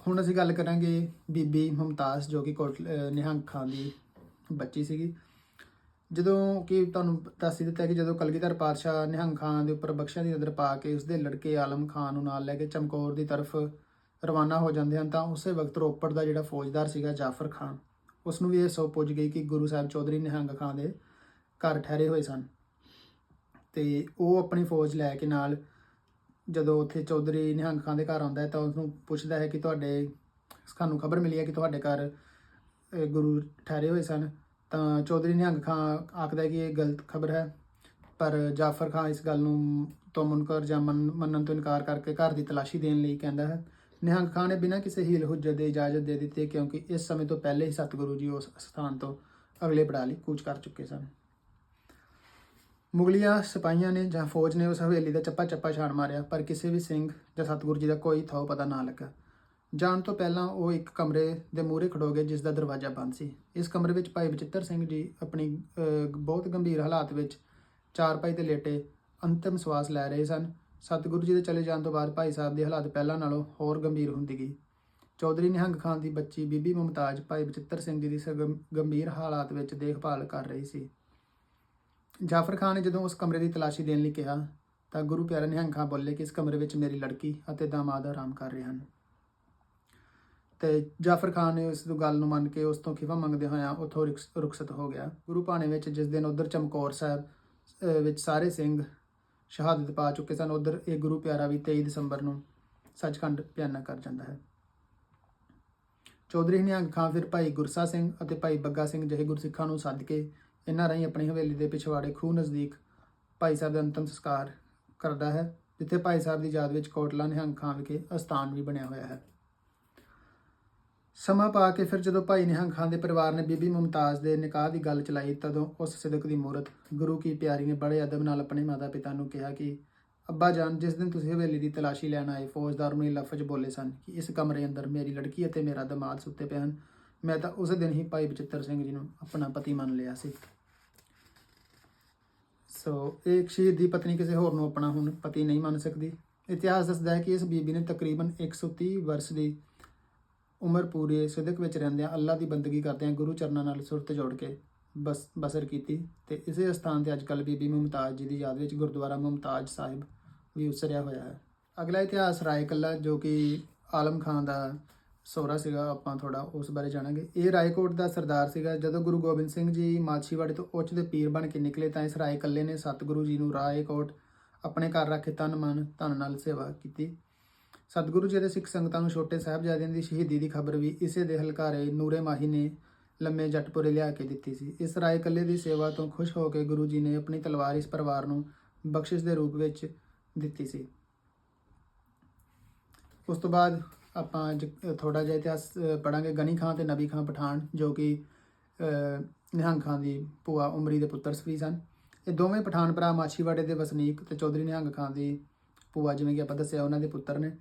ਹੁਣ ਅਸੀਂ ਗੱਲ ਕਰਾਂਗੇ ਬੀਬੀ ਮੁਮਤਾਜ਼ ਜੋ ਕਿ ਕੋਟ ਨਿਹੰਗ ਖਾਨ ਦੀ ਬੱਚੀ ਸੀਗੀ। ਜਦੋਂ ਕਿ ਤੁਹਾਨੂੰ ਦੱਸ ਹੀ ਦਿੱਤਾ ਕਿ ਜਦੋਂ ਕਲਗੀਧਰ ਪਾਤਸ਼ਾਹ ਨਿਹੰਗ ਖਾਨ ਦੇ ਉੱਪਰ ਬਖਸ਼ਿਆਂ ਦੀ ਨਜ਼ਰ ਪਾ ਕੇ ਉਸਦੇ ਲੜਕੇ ਆਲਮ ਖਾਨ ਨੂੰ ਨਾਲ ਲੈ ਕੇ ਚਮਕੌਰ ਦੀ ਤਰਫ ਰਵਾਨਾ ਹੋ ਜਾਂਦੇ ਹਨ, ਤਾਂ ਉਸੇ ਵਕਤ ਰੋਪੜ ਦਾ ਜਿਹੜਾ ਫੌਜਦਾਰ ਸੀਗਾ ਜਾਫਰ ਖਾਨ ਉਸ ਨੂੰ ਵੀ ਇਹ ਸੋ ਪੁੱਜ ਗਈ ਕਿ ਗੁਰੂ ਸਾਹਿਬ ਚੌਧਰੀ ਨਿਹੰਗ ਖਾਂ ਦੇ ਘਰ ਠਹਿਰੇ ਹੋਏ ਸਨ। ਤੇ ਉਹ ਆਪਣੀ ਫੌਜ ਲੈ ਕੇ ਨਾਲ ਜਦੋਂ ਉੱਥੇ ਚੌਧਰੀ ਨਿਹੰਗ ਖਾਂ ਦੇ ਘਰ ਆਉਂਦਾ ਹੈ ਤਾਂ ਉਸ ਨੂੰ ਪੁੱਛਦਾ ਹੈ ਕਿ ਤੁਹਾਡੇ, ਸਾਨੂੰ ਖਬਰ ਮਿਲੀ ਹੈ ਕਿ ਤੁਹਾਡੇ ਘਰ ਗੁਰੂ ਠਹਿਰੇ ਹੋਏ ਸਨ। ਤਾਂ ਚੌਧਰੀ ਨਿਹੰਗ ਖਾਂ ਆਖਦਾ ਹੈ ਕਿ ਇਹ ਗਲਤ ਖਬਰ ਹੈ, ਪਰ ਜਾਫਰ ਖਾਂ ਇਸ ਗੱਲ ਨੂੰ ਤੋਂ ਮੁਨਕਰ ਜਾਂ ਮੰਨਣ ਤੋਂ ਇਨਕਾਰ ਕਰਕੇ ਘਰ ਦੀ ਤਲਾਸ਼ੀ ਦੇਣ ਲਈ ਕਹਿੰਦਾ ਹੈ। ਨਿਹੰਗ ਖਾਨ ਨੇ ਬਿਨਾਂ ਕਿਸੇ ਹੀਲ ਹੁਜਤ ਦੇ ਇਜਾਜ਼ਤ ਦੇ ਦਿੱਤੀ ਕਿਉਂਕਿ ਇਸ ਸਮੇਂ ਤੋਂ ਪਹਿਲੇ ਹੀ ਸਤਿਗੁਰੂ ਜੀ ਉਸ ਸਥਾਨ ਤੋਂ ਅਗਲੇ ਪੜਾਅ ਲਈ ਕੂਚ ਕਰ ਚੁੱਕੇ ਸਨ। ਮੁਗਲੀਆ ਸਿਪਾਹੀਆਂ ਨੇ ਜਾਂ ਫੌਜ ਨੇ ਉਸ ਹਵੇਲੀ ਦਾ ਚੱਪਾ ਚੱਪਾ ਛਾਣ ਮਾਰਿਆ, ਪਰ ਕਿਸੇ ਵੀ ਸਿੰਘ ਜਾਂ ਸਤਿਗੁਰੂ ਜੀ ਦਾ ਕੋਈ ਥਾਂ ਪਤਾ ਨਾ ਲੱਗਾ। ਜਾਣ ਤੋਂ ਪਹਿਲਾਂ ਉਹ ਇੱਕ ਕਮਰੇ ਦੇ ਮੂਹਰੇ ਖੜੋ ਗਏ ਜਿਸ ਦਾ ਦਰਵਾਜ਼ਾ ਬੰਦ ਸੀ। ਇਸ ਕਮਰੇ ਵਿੱਚ ਭਾਈ ਬਚਿੱਤਰ ਸਿੰਘ ਜੀ ਆਪਣੀ ਬਹੁਤ ਗੰਭੀਰ ਹਾਲਾਤ ਵਿੱਚ ਚਾਰ ਚਾਰਪਾਈ ਤੇ ਲੇਟੇ ਅੰਤਿਮ ਸਵਾਸ ਲੈ ਰਹੇ ਸਨ। ਸਤਿਗੁਰੂ ਜੀ ਦੇ ਚਲੇ ਜਾਣ ਤੋਂ ਬਾਅਦ ਭਾਈ ਸਾਹਿਬ ਦੀ ਹਾਲਾਤ ਪਹਿਲਾਂ ਨਾਲੋਂ ਹੋਰ ਗੰਭੀਰ ਹੁੰਦੀ ਗਈ। ਚੌਧਰੀ ਨਿਹੰਗ ਖਾਨ ਦੀ ਬੱਚੀ ਬੀਬੀ ਮੁਮਤਾਜ਼ ਭਾਈ ਬਚਿੱਤਰ ਸਿੰਘ ਜੀ ਦੀ ਸਗੰ- ਗੰਭੀਰ ਹਾਲਾਤ ਵਿੱਚ ਦੇਖਭਾਲ ਕਰ ਰਹੀ ਸੀ। ਜਾਫਰ ਖਾਨ ਨੇ ਜਦੋਂ ਉਸ ਕਮਰੇ ਦੀ ਤਲਾਸ਼ੀ ਦੇਣ ਲਈ ਕਿਹਾ, ਤਾਂ ਗੁਰੂ ਪਿਆਰਾ ਨਿਹੰਗ ਖਾਨ ਬੋਲੇ ਕਿ ਇਸ ਕਮਰੇ ਵਿੱਚ ਮੇਰੀ ਲੜਕੀ ਅਤੇ ਦਾਮਾਦ ਆਰਾਮ ਕਰ ਰਹੇ ਹਨ। ਤੇ ਜਾਫਰ ਖਾਨ ਨੇ ਉਸ ਗੱਲ ਨੂੰ ਮੰਨ ਕੇ ਉਸ ਤੋਂ ਖਿਫਾ ਮੰਗਦੇ ਹੋਇਆਂ ਉੱਥੋਂ ਰੁਖਸ- ਰੁਖਸਤ ਹੋ ਗਿਆ। ਗੁਰੂ ਭਾਣੇ ਵਿੱਚ ਜਿਸ ਦਿਨ ਉਧਰ ਚਮਕੌਰ ਸਾਹਿਬ ਵਿੱਚ ਸਾਰੇ ਸਿੰਘ ਸ਼ਹਾਦਤ ਪਾ ਚੁੱਕੇ ਸਨ। ਉਧਰ ਇਹ ਗੁਰੂ ਪਿਆਰਾ ਵੀ 23 ਦਸੰਬਰ ਨੂੰ ਸੱਚਖੰਡ ਪਿਆਨਾ ਕਰ ਜਾਂਦਾ ਹੈ। ਚੌਧਰੀ ਨਿਹੰਗ ਖਾਂ ਫਿਰ ਭਾਈ ਗੁਰਸਾ ਸਿੰਘ ਅਤੇ ਭਾਈ ਬੱਗਾ ਸਿੰਘ ਜਿਹੇ ਗੁਰਸਿੱਖਾਂ ਨੂੰ ਸੱਦ ਕੇ ਇਹਨਾਂ ਰਾਹੀਂ ਆਪਣੀ ਹਵੇਲੀ ਦੇ ਪਿਛਵਾੜੇ ਖੂਹ ਨਜ਼ਦੀਕ ਭਾਈ ਸਾਹਿਬ ਦਾ ਅੰਤਮ ਸੰਸਕਾਰ ਕਰਦਾ ਹੈ, ਜਿੱਥੇ ਭਾਈ ਸਾਹਿਬ ਦੀ ਯਾਦ ਵਿੱਚ ਕੋਟਲਾ ਨਿਹੰਗ ਖਾਂ ਵਿਖੇ ਅਸਥਾਨ ਵੀ ਬਣਿਆ ਹੋਇਆ ਹੈ। ਸਮਾਂ ਪਾ ਕੇ ਫਿਰ ਜਦੋਂ ਭਾਈ ਨਿਹੰਗ ਖਾਨ ਦੇ ਪਰਿਵਾਰ ਨੇ ਬੀਬੀ ਮੁਮਤਾਜ਼ ਦੇ ਨਿਕਾਹ ਦੀ ਗੱਲ ਚਲਾਈ, ਤਦੋਂ ਉਸ ਸਿਦਕ ਦੀ ਮੂਰਤ ਗੁਰੂ ਕੀ ਪਿਆਰੀ ਨੇ ਬੜੇ ਅਦਬ ਨਾਲ ਆਪਣੇ ਮਾਤਾ ਪਿਤਾ ਨੂੰ ਕਿਹਾ ਕਿ, ਅੱਬਾ ਜਾਨ, ਜਿਸ ਦਿਨ ਤੁਸੀਂ ਹਵੇਲੀ ਦੀ ਤਲਾਸ਼ੀ ਲੈਣ ਆਏ, ਫੌਜਦਾਰ ਨੂੰ ਇਹ ਲਫ਼ਜ਼ ਬੋਲੇ ਸਨ ਕਿ ਇਸ ਕਮਰੇ ਅੰਦਰ ਮੇਰੀ ਲੜਕੀ ਅਤੇ ਮੇਰਾ ਦਮਾਦ ਸੁੱਤੇ ਪਏ ਹਨ। ਮੈਂ ਤਾਂ ਉਸ ਦਿਨ ਹੀ ਭਾਈ ਬਚਿੱਤਰ ਸਿੰਘ ਜੀ ਨੂੰ ਆਪਣਾ ਪਤੀ ਮੰਨ ਲਿਆ ਸੀ। ਸੋ ਇਹ ਇੱਕ ਸ਼ਹੀਦ ਦੀ ਪਤਨੀ ਕਿਸੇ ਹੋਰ ਨੂੰ ਆਪਣਾ ਹੁਣ ਪਤੀ ਨਹੀਂ ਮੰਨ ਸਕਦੀ। ਇਤਿਹਾਸ ਦੱਸਦਾ ਹੈ ਕਿ ਇਸ ਬੀਬੀ ਨੇ ਤਕਰੀਬਨ 130 ਵਰਸ਼ ਦੀ ਉਮਰ ਪੂਰੀ ਸਿਦਕ ਵਿੱਚ ਰਹਿੰਦਿਆਂ ਅੱਲਾ ਦੀ ਬੰਦਗੀ ਕਰਦਿਆਂ ਗੁਰੂ ਚਰਨਾਂ ਨਾਲ ਸੁਰਤ ਜੋੜ ਕੇ ਬਸ, ਬਸਰ ਕੀਤੀ ਤੇ ਇਸੇ ਸਥਾਨ ਤੇ ਅੱਜਕੱਲ ਬੀਬੀ ਮੁਮਤਾਜ਼ ਜੀ ਦੀ ਯਾਦ ਵਿੱਚ ਗੁਰਦੁਆਰਾ ਮੁਮਤਾਜ਼ ਸਾਹਿਬ ਵੀ ਉਸਰਿਆ ਹੋਇਆ ਹੈ। ਅਗਲਾ ਇਤਿਹਾਸ ਰਾਏ ਕੱਲਾ ਜੋ ਕਿ ਆਲਮ ਖਾਨ ਦਾ ਸੋਹਰਾ ਸੀਗਾ, ਆਪਾਂ ਥੋੜਾ ਉਸ ਬਾਰੇ ਜਾਣਾਂਗੇ। ਇਹ ਰਾਏਕੋਟ ਦਾ ਸਰਦਾਰ ਸੀਗਾ। ਜਦੋਂ ਗੁਰੂ ਗੋਬਿੰਦ ਸਿੰਘ ਜੀ ਮਾਛੀਵਾੜੇ ਤੋਂ ਉੱਚ ਦੇ ਪੀਰ ਬਣ ਕੇ ਨਿਕਲੇ ਤਾਂ ਇਸ ਰਾਏ ਕੱਲੇ ਨੇ ਸਤਿਗੁਰੂ ਜੀ ਨੂੰ ਰਾਏਕੋਟ ਆਪਣੇ ਘਰ ਰੱਖ ਕੇ ਤਨ ਮਨ ਧਨ ਨਾਲ ਸੇਵਾ ਕੀਤੀ। ਸਤਿਗੁਰੂ ਜੀ ਦੇ ਸਿੱਖ ਸੰਗਤਾਂ ਨੂੰ ਛੋਟੇ ਸਾਹਿਬਜ਼ਾਦਿਆਂ ਦੀ ਸ਼ਹੀਦੀ ਦੀ ਖਬਰ ਵੀ ਇਸੇ ਦੇ ਹਲਕਾਰੇ ਨੂਰੇ ਮਾਹੀ ਨੇ ਲੰਮੇ ਜੱਟਪੁਰੇ ਲਿਆ ਕੇ ਦਿੱਤੀ ਸੀ। ਇਸ ਰਾਏ ਕੱਲੇ ਦੀ ਸੇਵਾ ਤੋਂ ਖੁਸ਼ ਹੋ ਕੇ ਗੁਰੂ ਜੀ ਨੇ ਆਪਣੀ ਤਲਵਾਰ ਇਸ ਪਰਿਵਾਰ ਨੂੰ ਬਖਸ਼ਿਸ਼ ਦੇ ਰੂਪ ਵਿੱਚ ਦਿੱਤੀ ਸੀ। ਉਸ ਤੋਂ ਬਾਅਦ ਆਪਾਂ ਥੋੜਾ ਜਿਹਾ ਇਤਿਹਾਸ ਪੜਾਂਗੇ ਗਨੀ ਖਾਨ ਤੇ ਨਬੀ ਖਾਨ ਪਠਾਨ, ਜੋ ਕਿ ਨਿਹੰਗ ਖਾਨ ਦੀ ਭੂਆ ਉਮਰੀ ਦੇ ਪੁੱਤਰ ਸੀ ਸਨ। ਇਹ ਦੋਵੇਂ ਪਠਾਨ ਭਰਾ ਮਾਛੀਵਾੜੇ ਦੇ ਵਸਨੀਕ ਤੇ ਚੌਧਰੀ ਨਿਹੰਗ ਖਾਨ ਦੀ ਭੂਆ, ਜਿਵੇਂ ਕਿ ਆਪਾਂ ਦੱਸਿਆ, ਉਹਨਾਂ ਦੇ ਪੁੱਤਰ ਨੇ।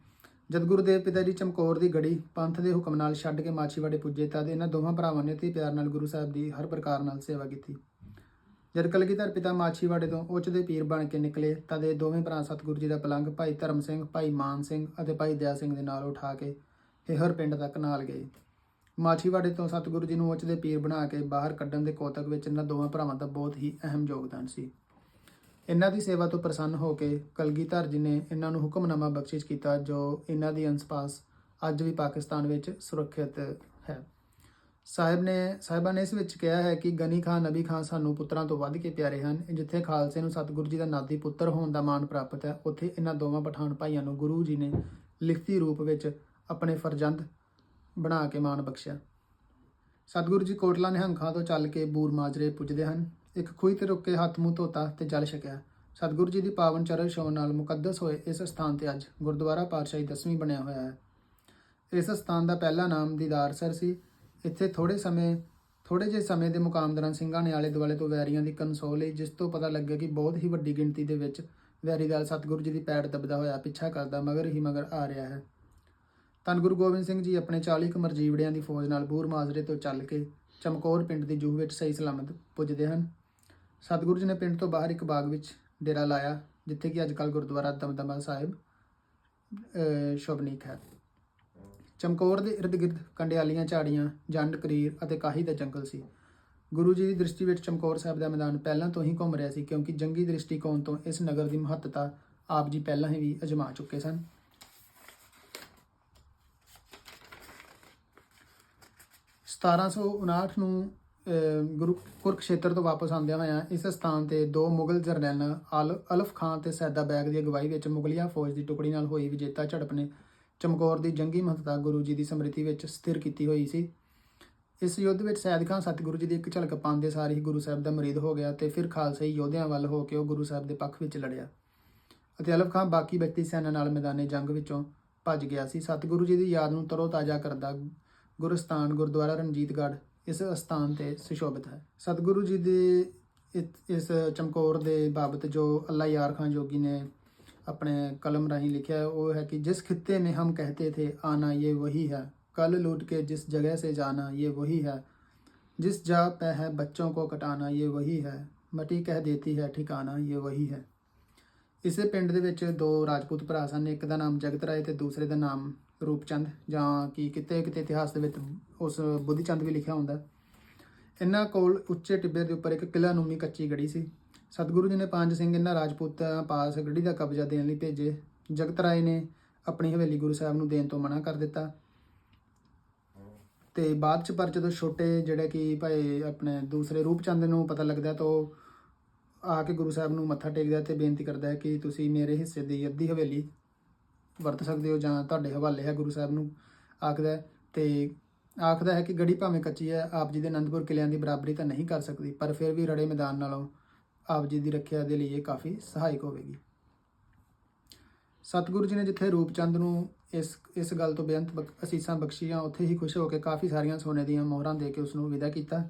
ਜਦ ਗੁਰਦੇਵ ਪਿਤਾ ਜੀ ਚਮਕੌਰ ਦੀ ਗੜੀ ਪੰਥ ਦੇ ਹੁਕਮ ਨਾਲ ਛੱਡ ਕੇ ਮਾਛੀਵਾੜੇ ਪੁੱਜੇ ਤਦ ਇਹਨਾਂ ਦੋਵਾਂ ਭਰਾਵਾਂ ਨੇ ਤੇ ਪਿਆਰ ਨਾਲ ਗੁਰੂ ਸਾਹਿਬ ਦੀ ਹਰ ਪ੍ਰਕਾਰ ਨਾਲ ਸੇਵਾ ਕੀਤੀ। ਜਦ ਕਲਗੀਧਰ ਪਿਤਾ ਮਾਛੀਵਾੜੇ ਤੋਂ ਉੱਚ ਦੇ ਪੀਰ ਬਣ ਕੇ ਨਿਕਲੇ ਤਦ ਇਹ ਦੋਵੇਂ ਭਰਾ ਸਤਿਗੁਰੂ ਜੀ ਦਾ ਪਲੰਗ ਭਾਈ ਧਰਮ ਸਿੰਘ, ਭਾਈ ਮਾਨ ਸਿੰਘ ਅਤੇ ਭਾਈ ਦਇਆ ਸਿੰਘ ਦੇ ਨਾਲ ਉਠਾ ਕੇ ਹਰ ਪਿੰਡ ਤੱਕ ਨਾਲ ਗਏ। ਮਾਛੀਵਾੜੇ ਤੋਂ ਸਤਿਗੁਰੂ ਜੀ ਨੂੰ ਉੱਚ ਦੇ ਪੀਰ ਬਣਾ ਕੇ ਬਾਹਰ ਕੱਢਣ ਦੇ ਕੋਤਕ ਵਿੱਚ ਇਹਨਾਂ ਦੋਵਾਂ ਭਰਾਵਾਂ ਦਾ ਬਹੁਤ ਹੀ ਅਹਿਮ ਯੋਗਦਾਨ ਸੀ। ਇਹਨਾਂ ਦੀ ਸੇਵਾ ਤੋਂ ਪ੍ਰਸੰਨ ਹੋ ਕੇ ਕਲਗੀਧਰ ਜੀ ਨੇ ਇਹਨਾਂ ਨੂੰ ਹੁਕਮਨਾਮਾ ਬਖਸ਼ਿਸ਼ ਕੀਤਾ, ਜੋ ਇਹਨਾਂ ਦੀ ਅੰਸ-ਪਾਸ ਅੱਜ ਵੀ ਪਾਕਿਸਤਾਨ ਵਿੱਚ ਸੁਰੱਖਿਅਤ ਹੈ। ਸਾਹਿਬ ਨੇ ਸਾਹਿਬਾਂ ਨੇ ਇਸ ਵਿੱਚ ਕਿਹਾ ਹੈ ਕਿ ਗਨੀ ਖਾਨ, ਨਬੀ ਖਾਨ ਸਾਨੂੰ ਪੁੱਤਰਾਂ ਤੋਂ ਵੱਧ ਕੇ ਪਿਆਰੇ ਹਨ। ਜਿੱਥੇ ਖਾਲਸੇ ਨੂੰ ਸਤਿਗੁਰੂ ਜੀ ਦਾ ਨਾਦੀ ਪੁੱਤਰ ਹੋਣ ਦਾ ਮਾਣ ਪ੍ਰਾਪਤ ਹੈ, ਉੱਥੇ ਇਹਨਾਂ ਦੋਵਾਂ ਪਠਾਨ ਭਾਈਆਂ ਨੂੰ ਗੁਰੂ ਜੀ ਨੇ ਲਿਖਤੀ ਰੂਪ ਵਿੱਚ ਆਪਣੇ ਫਰਜ਼ੰਦ ਬਣਾ ਕੇ ਮਾਣ ਬਖਸ਼ਿਆ। ਸਤਿਗੁਰੂ ਜੀ ਕੋਟਲਾ ਨਿਹੰਖਾਂ ਤੋਂ ਚੱਲ ਕੇ ਬੂਰ ਮਾਜਰੇ ਪੁੱਜਦੇ ਹਨ। ਇੱਕ ਖੂਹੀ ਤੇ ਰੁਕ ਕੇ ਹੱਥ ਮੂੰਹ ਧੋਤਾ ਤੇ ਜਲ ਛਕਿਆ। ਸਤਿਗੁਰੂ ਜੀ ਦੀ ਪਾਵਨ ਚਰਨ ਛੋਹ ਨਾਲ ਮੁਕੱਦਸ ਹੋਏ ਇਸ ਸਥਾਨ ਤੇ ਅੱਜ ਗੁਰਦੁਆਰਾ ਪਾਤਸ਼ਾਹੀ ਦਸਵੀਂ ਬਣਿਆ ਹੋਇਆ ਹੈ। ਇਸ ਸਥਾਨ ਦਾ ਪਹਿਲਾ ਨਾਮ ਦੀਦਾਰ ਸਰ ਸੀ। ਇੱਥੇ ਥੋੜੇ ਸਮੇਂ ਥੋੜੇ ਜਿਹੇ ਸਮੇਂ ਦੇ ਮੁਕਾਮਦਰਾਂ ਸਿੰਘਾਂ ਨੇ ਆਲੇ ਦੁਆਲੇ ਤੋਂ ਵੈਰੀਆਂ ਦੀ ਕਨਸੋਲ ਲਈ, ਜਿਸ ਤੋਂ ਪਤਾ ਲੱਗਿਆ ਕਿ ਬਹੁਤ ਹੀ ਵੱਡੀ ਗਿਣਤੀ ਦੇ ਵਿੱਚ ਵੈਰੀ ਦਲ ਸਤਿਗੁਰੂ ਜੀ ਦੀ ਪੈੜ ਦਬਦਾ ਹੋਇਆ, ਪਿੱਛਾ ਕਰਦਾ, ਮਗਰ ਹੀ ਮਗਰ ਆ ਰਿਹਾ ਹੈ। ਧੰਨ ਗੁਰੂ ਗੋਬਿੰਦ ਸਿੰਘ ਜੀ ਆਪਣੇ 40 ਕੁ ਮਰਜੀਵੜਿਆਂ ਦੀ ਫੌਜ ਨਾਲ ਬੂਰ ਮਾਜਰੇ ਤੋਂ ਚੱਲ ਕੇ ਚਮਕੌਰ ਪਿੰਡ ਦੀ ਜੂਹ ਵਿੱਚ ਸਹੀ ਸਲਾਮਤ ਪੁੱਜਦੇ ਹਨ। ਸਤਿਗੁਰੂ ਜੀ ਨੇ ਪਿੰਡ ਤੋਂ ਬਾਹਰ ਇੱਕ ਬਾਗ ਵਿੱਚ ਡੇਰਾ ਲਾਇਆ ਜਿੱਥੇ ਕਿ ਅੱਜਕੱਲ ਗੁਰਦੁਆਰਾ ਦਮਦਮਾ ਸਾਹਿਬ ਅਹ, ਸ਼ੁਭਨੀਕ ਹੈ। ਚਮਕੌਰ ਦੇ ਇਰਦ ਗਿਰਦ ਕੰਡਿਆਲੀਆਂ ਝਾੜੀਆਂ ਜੰਡ ਕਰੀਰ ਅਤੇ ਕਾਹੀ ਦਾ ਜੰਗਲ ਸੀ। ਗੁਰੂ ਜੀ ਦੀ ਦ੍ਰਿਸ਼ਟੀ ਵਿੱਚ ਚਮਕੌਰ ਸਾਹਿਬ ਦਾ ਮੈਦਾਨ ਪਹਿਲਾਂ ਤੋਂ ਹੀ ਘੁੰਮ ਰਿਹਾ ਸੀ ਕਿਉਂਕਿ ਜੰਗੀ ਦ੍ਰਿਸ਼ਟੀਕੋਣ ਤੋਂ ਇਸ ਨਗਰ ਦੀ ਮਹੱਤਤਾ ਆਪ ਜੀ ਪਹਿਲਾਂ ਹੀ ਵੀ ਅਜਮਾ ਚੁੱਕੇ ਸਨ। ਸਤਾਰਾਂ ਸੌ ਉਨਾਹਠ ਨੂੰ ਗੁਰੂ ਕੁਰਕਸ਼ੇਤਰ ਤੋਂ ਵਾਪਸ ਆਉਂਦਿਆਂ ਹੋਇਆਂ ਇਸ ਸਥਾਨ ਤੇ ਦੋ ਮੁਗਲ ਜਰਨੈਲਾਂ ਅਲ ਅਲਫ ਖਾਨ ਤੇ ਸੈਦਾ ਬੈਗ ਦੀ ਅਗਵਾਈ ਵਿੱਚ ਮੁਗਲਿਆ ਫੌਜ ਦੀ ਟੁਕੜੀ ਨਾਲ ਹੋਈ ਵਿਜੇਤਾ ਝੜਪ ਨੇ ਚਮਕੌਰ ਦੀ ਜੰਗੀ ਮਹੱਤਤਾ ਗੁਰੂ ਜੀ ਦੀ ਸਮ੍ਰਿਤੀ ਵਿੱਚ ਸਥਿਰ ਕੀਤੀ ਹੋਈ ਸੀ। ਇਸ ਯੁੱਧ ਵਿੱਚ ਸੈਦ ਖਾਨ ਸਤਿਗੁਰੂ ਜੀ ਦੀ ਇੱਕ ਝਲਕ ਪਾਉਂਦੇ ਸਾਰ ਹੀ ਗੁਰੂ ਸਾਹਿਬ ਦਾ ਮਰੀਦ ਹੋ ਗਿਆ ਤੇ ਫਿਰ ਖਾਲਸਾਈ ਯੋਧਿਆਂ ਵੱਲ ਹੋ ਕੇ ਉਹ ਗੁਰੂ ਸਾਹਿਬ ਦੇ ਪੱਖ ਵਿੱਚ ਲੜਿਆ ਅਤੇ ਅਲਫ ਖਾਨ ਬਾਕੀ ਬਚਤੀ ਸੈਨਾ ਨਾਲ ਮੈਦਾਨੇ ਜੰਗ ਵਿੱਚੋਂ ਭੱਜ ਗਿਆ ਸੀ। ਸਤਿਗੁਰੂ ਜੀ ਦੀ ਯਾਦ ਨੂੰ ਤਰੋ ਤਾਜ਼ਾ ਕਰਦਾ ਗੁਰਸਤਾਨ ਗੁਰਦੁਆਰਾ ਰਣਜੀਤਗੜ੍ਹ ਇਸ ਸਥਾਨ ਤੇ ਸੁਸ਼ੋਭਿਤ ਹੈ ਸਤਿਗੁਰੂ ਜੀ ਦੇ ਇਤ- ਇਸ ਚਮਕੌਰ ਦੇ ਬਾਬਤ ਜੋ ਅੱਲਾ ਯਾਰ ਖਾਨ ਜੋਗੀ ਨੇ ਆਪਣੇ ਕਲਮ ਰਾਹੀਂ ਲਿਖਿਆ ਹੈ ਉਹ ਹੈ ਕਿ ਜਿਸ खित्ते में हम कहते थे आना ये वही है कल लूट के जिस जगह से जाना ये वही है जिस जा पे है बच्चों को कटाना ये वही है ਮਟੀ ਕਹਿ ਦੇਤੀ ਹੈ ਠਿਕਾਣਾ ਇਹ ਵਹੀ ਹੈ ਇਸੇ ਪਿੰਡ ਦੇ ਵਿੱਚ ਦੋ ਰਾਜਪੂਤ ਭਰਾ ਸਨ ਇੱਕ ਦਾ ਨਾਮ ਜਗਤ ਰਾਏ ਤੇ ਦੂਸਰੇ ਦਾ ਨਾਮ ਰੂਪਚੰਦ ਜਾਂ ਕਿ ਕਿਤੇ ਕਿਤੇ ਇਤਿਹਾਸ ਦੇ ਵਿੱਚ ਉਸ ਬੁੱਧੀਚੰਦ ਵੀ ਲਿਖਿਆ ਹੁੰਦਾ। ਇਹਨਾਂ ਕੋਲ ਉੱਚੇ ਟਿੱਬੇ ਦੇ ਉੱਪਰ ਇੱਕ ਕਿਲਾ ਨੂਮੀ ਕੱਚੀ ਗੜੀ ਸੀ। ਸਤਿਗੁਰੂ ਜੀ ਨੇ ਪੰਜ ਸਿੰਘ ਇਹਨਾਂ ਰਾਜਪੂਤਾਂ ਪਾਸ ਗੜੀ ਦਾ ਕਬਜ਼ਾ ਦੇਣ ਲਈ ਭੇਜੇ। ਜਗਤ ਰਾਏ ਨੇ ਆਪਣੀ ਹਵੇਲੀ ਗੁਰੂ ਸਾਹਿਬ ਨੂੰ ਦੇਣ ਤੋਂ ਮਨਾ ਕਰ ਦਿੱਤਾ। ਤੇ ਬਾਅਦ ਚ ਪਰ ਜਦੋਂ ਛੋਟੇ ਜਿਹੜੇ ਕਿ ਭਾਈ ਆਪਣੇ ਦੂਸਰੇ ਰੂਪਚੰਦ ਨੂੰ ਪਤਾ ਲੱਗਦਾ ਤਾਂ ਉਹ ਆ ਕੇ ਗੁਰੂ ਸਾਹਿਬ ਨੂੰ ਮੱਥਾ ਟੇਕਦਾ ਤੇ ਬੇਨਤੀ ਕਰਦਾ ਹੈ ਕਿ ਤੁਸੀਂ ਮੇਰੇ ਹਿੱਸੇ ਦੀ ਅੱਧੀ ਹਵੇਲੀ ਵਰਤ ਸਕਦੇ ਹੋ ਜਾਂ ਤੁਹਾਡੇ ਹਵਾਲੇ ਹੈ ਗੁਰੂ ਸਾਹਿਬ ਨੂੰ ਆਖਦਾ ਹੈ। ਤੇ ਆਖਦਾ ਹੈ ਕਿ ਗੜੀ ਭਾਵੇਂ ਕੱਚੀ ਹੈ, ਆਪ ਜੀ ਦੇ ਅਨੰਦਪੁਰ ਕਿਲਿਆਂ ਦੀ ਬਰਾਬਰੀ ਤਾਂ ਨਹੀਂ ਕਰ ਸਕਦੀ, ਪਰ ਫਿਰ ਵੀ ਰੜੇ ਮੈਦਾਨ ਨਾਲੋਂ ਆਪ ਜੀ ਦੀ ਰੱਖਿਆ ਦੇ ਲਈ ਇਹ ਕਾਫੀ ਸਹਾਇਕ ਹੋਵੇਗੀ। ਸਤਿਗੁਰੂ ਜੀ ਨੇ ਜਿੱਥੇ ਰੂਪਚੰਦ ਨੂੰ ਇਸ ਇਸ ਗੱਲ ਤੋਂ ਬੇਅੰਤ ਬਖ- ਅਸੀਸਾਂ ਬਖਸ਼ੀਆਂ, ਉੱਥੇ ਹੀ ਖੁਸ਼ ਹੋ ਕੇ ਕਾਫੀ ਸਾਰੀਆਂ ਸੋਨੇ ਦੀਆਂ ਮੋਹਰਾਂ ਦੇ ਕੇ ਉਸ ਨੂੰ ਵਿਦਾ ਕੀਤਾ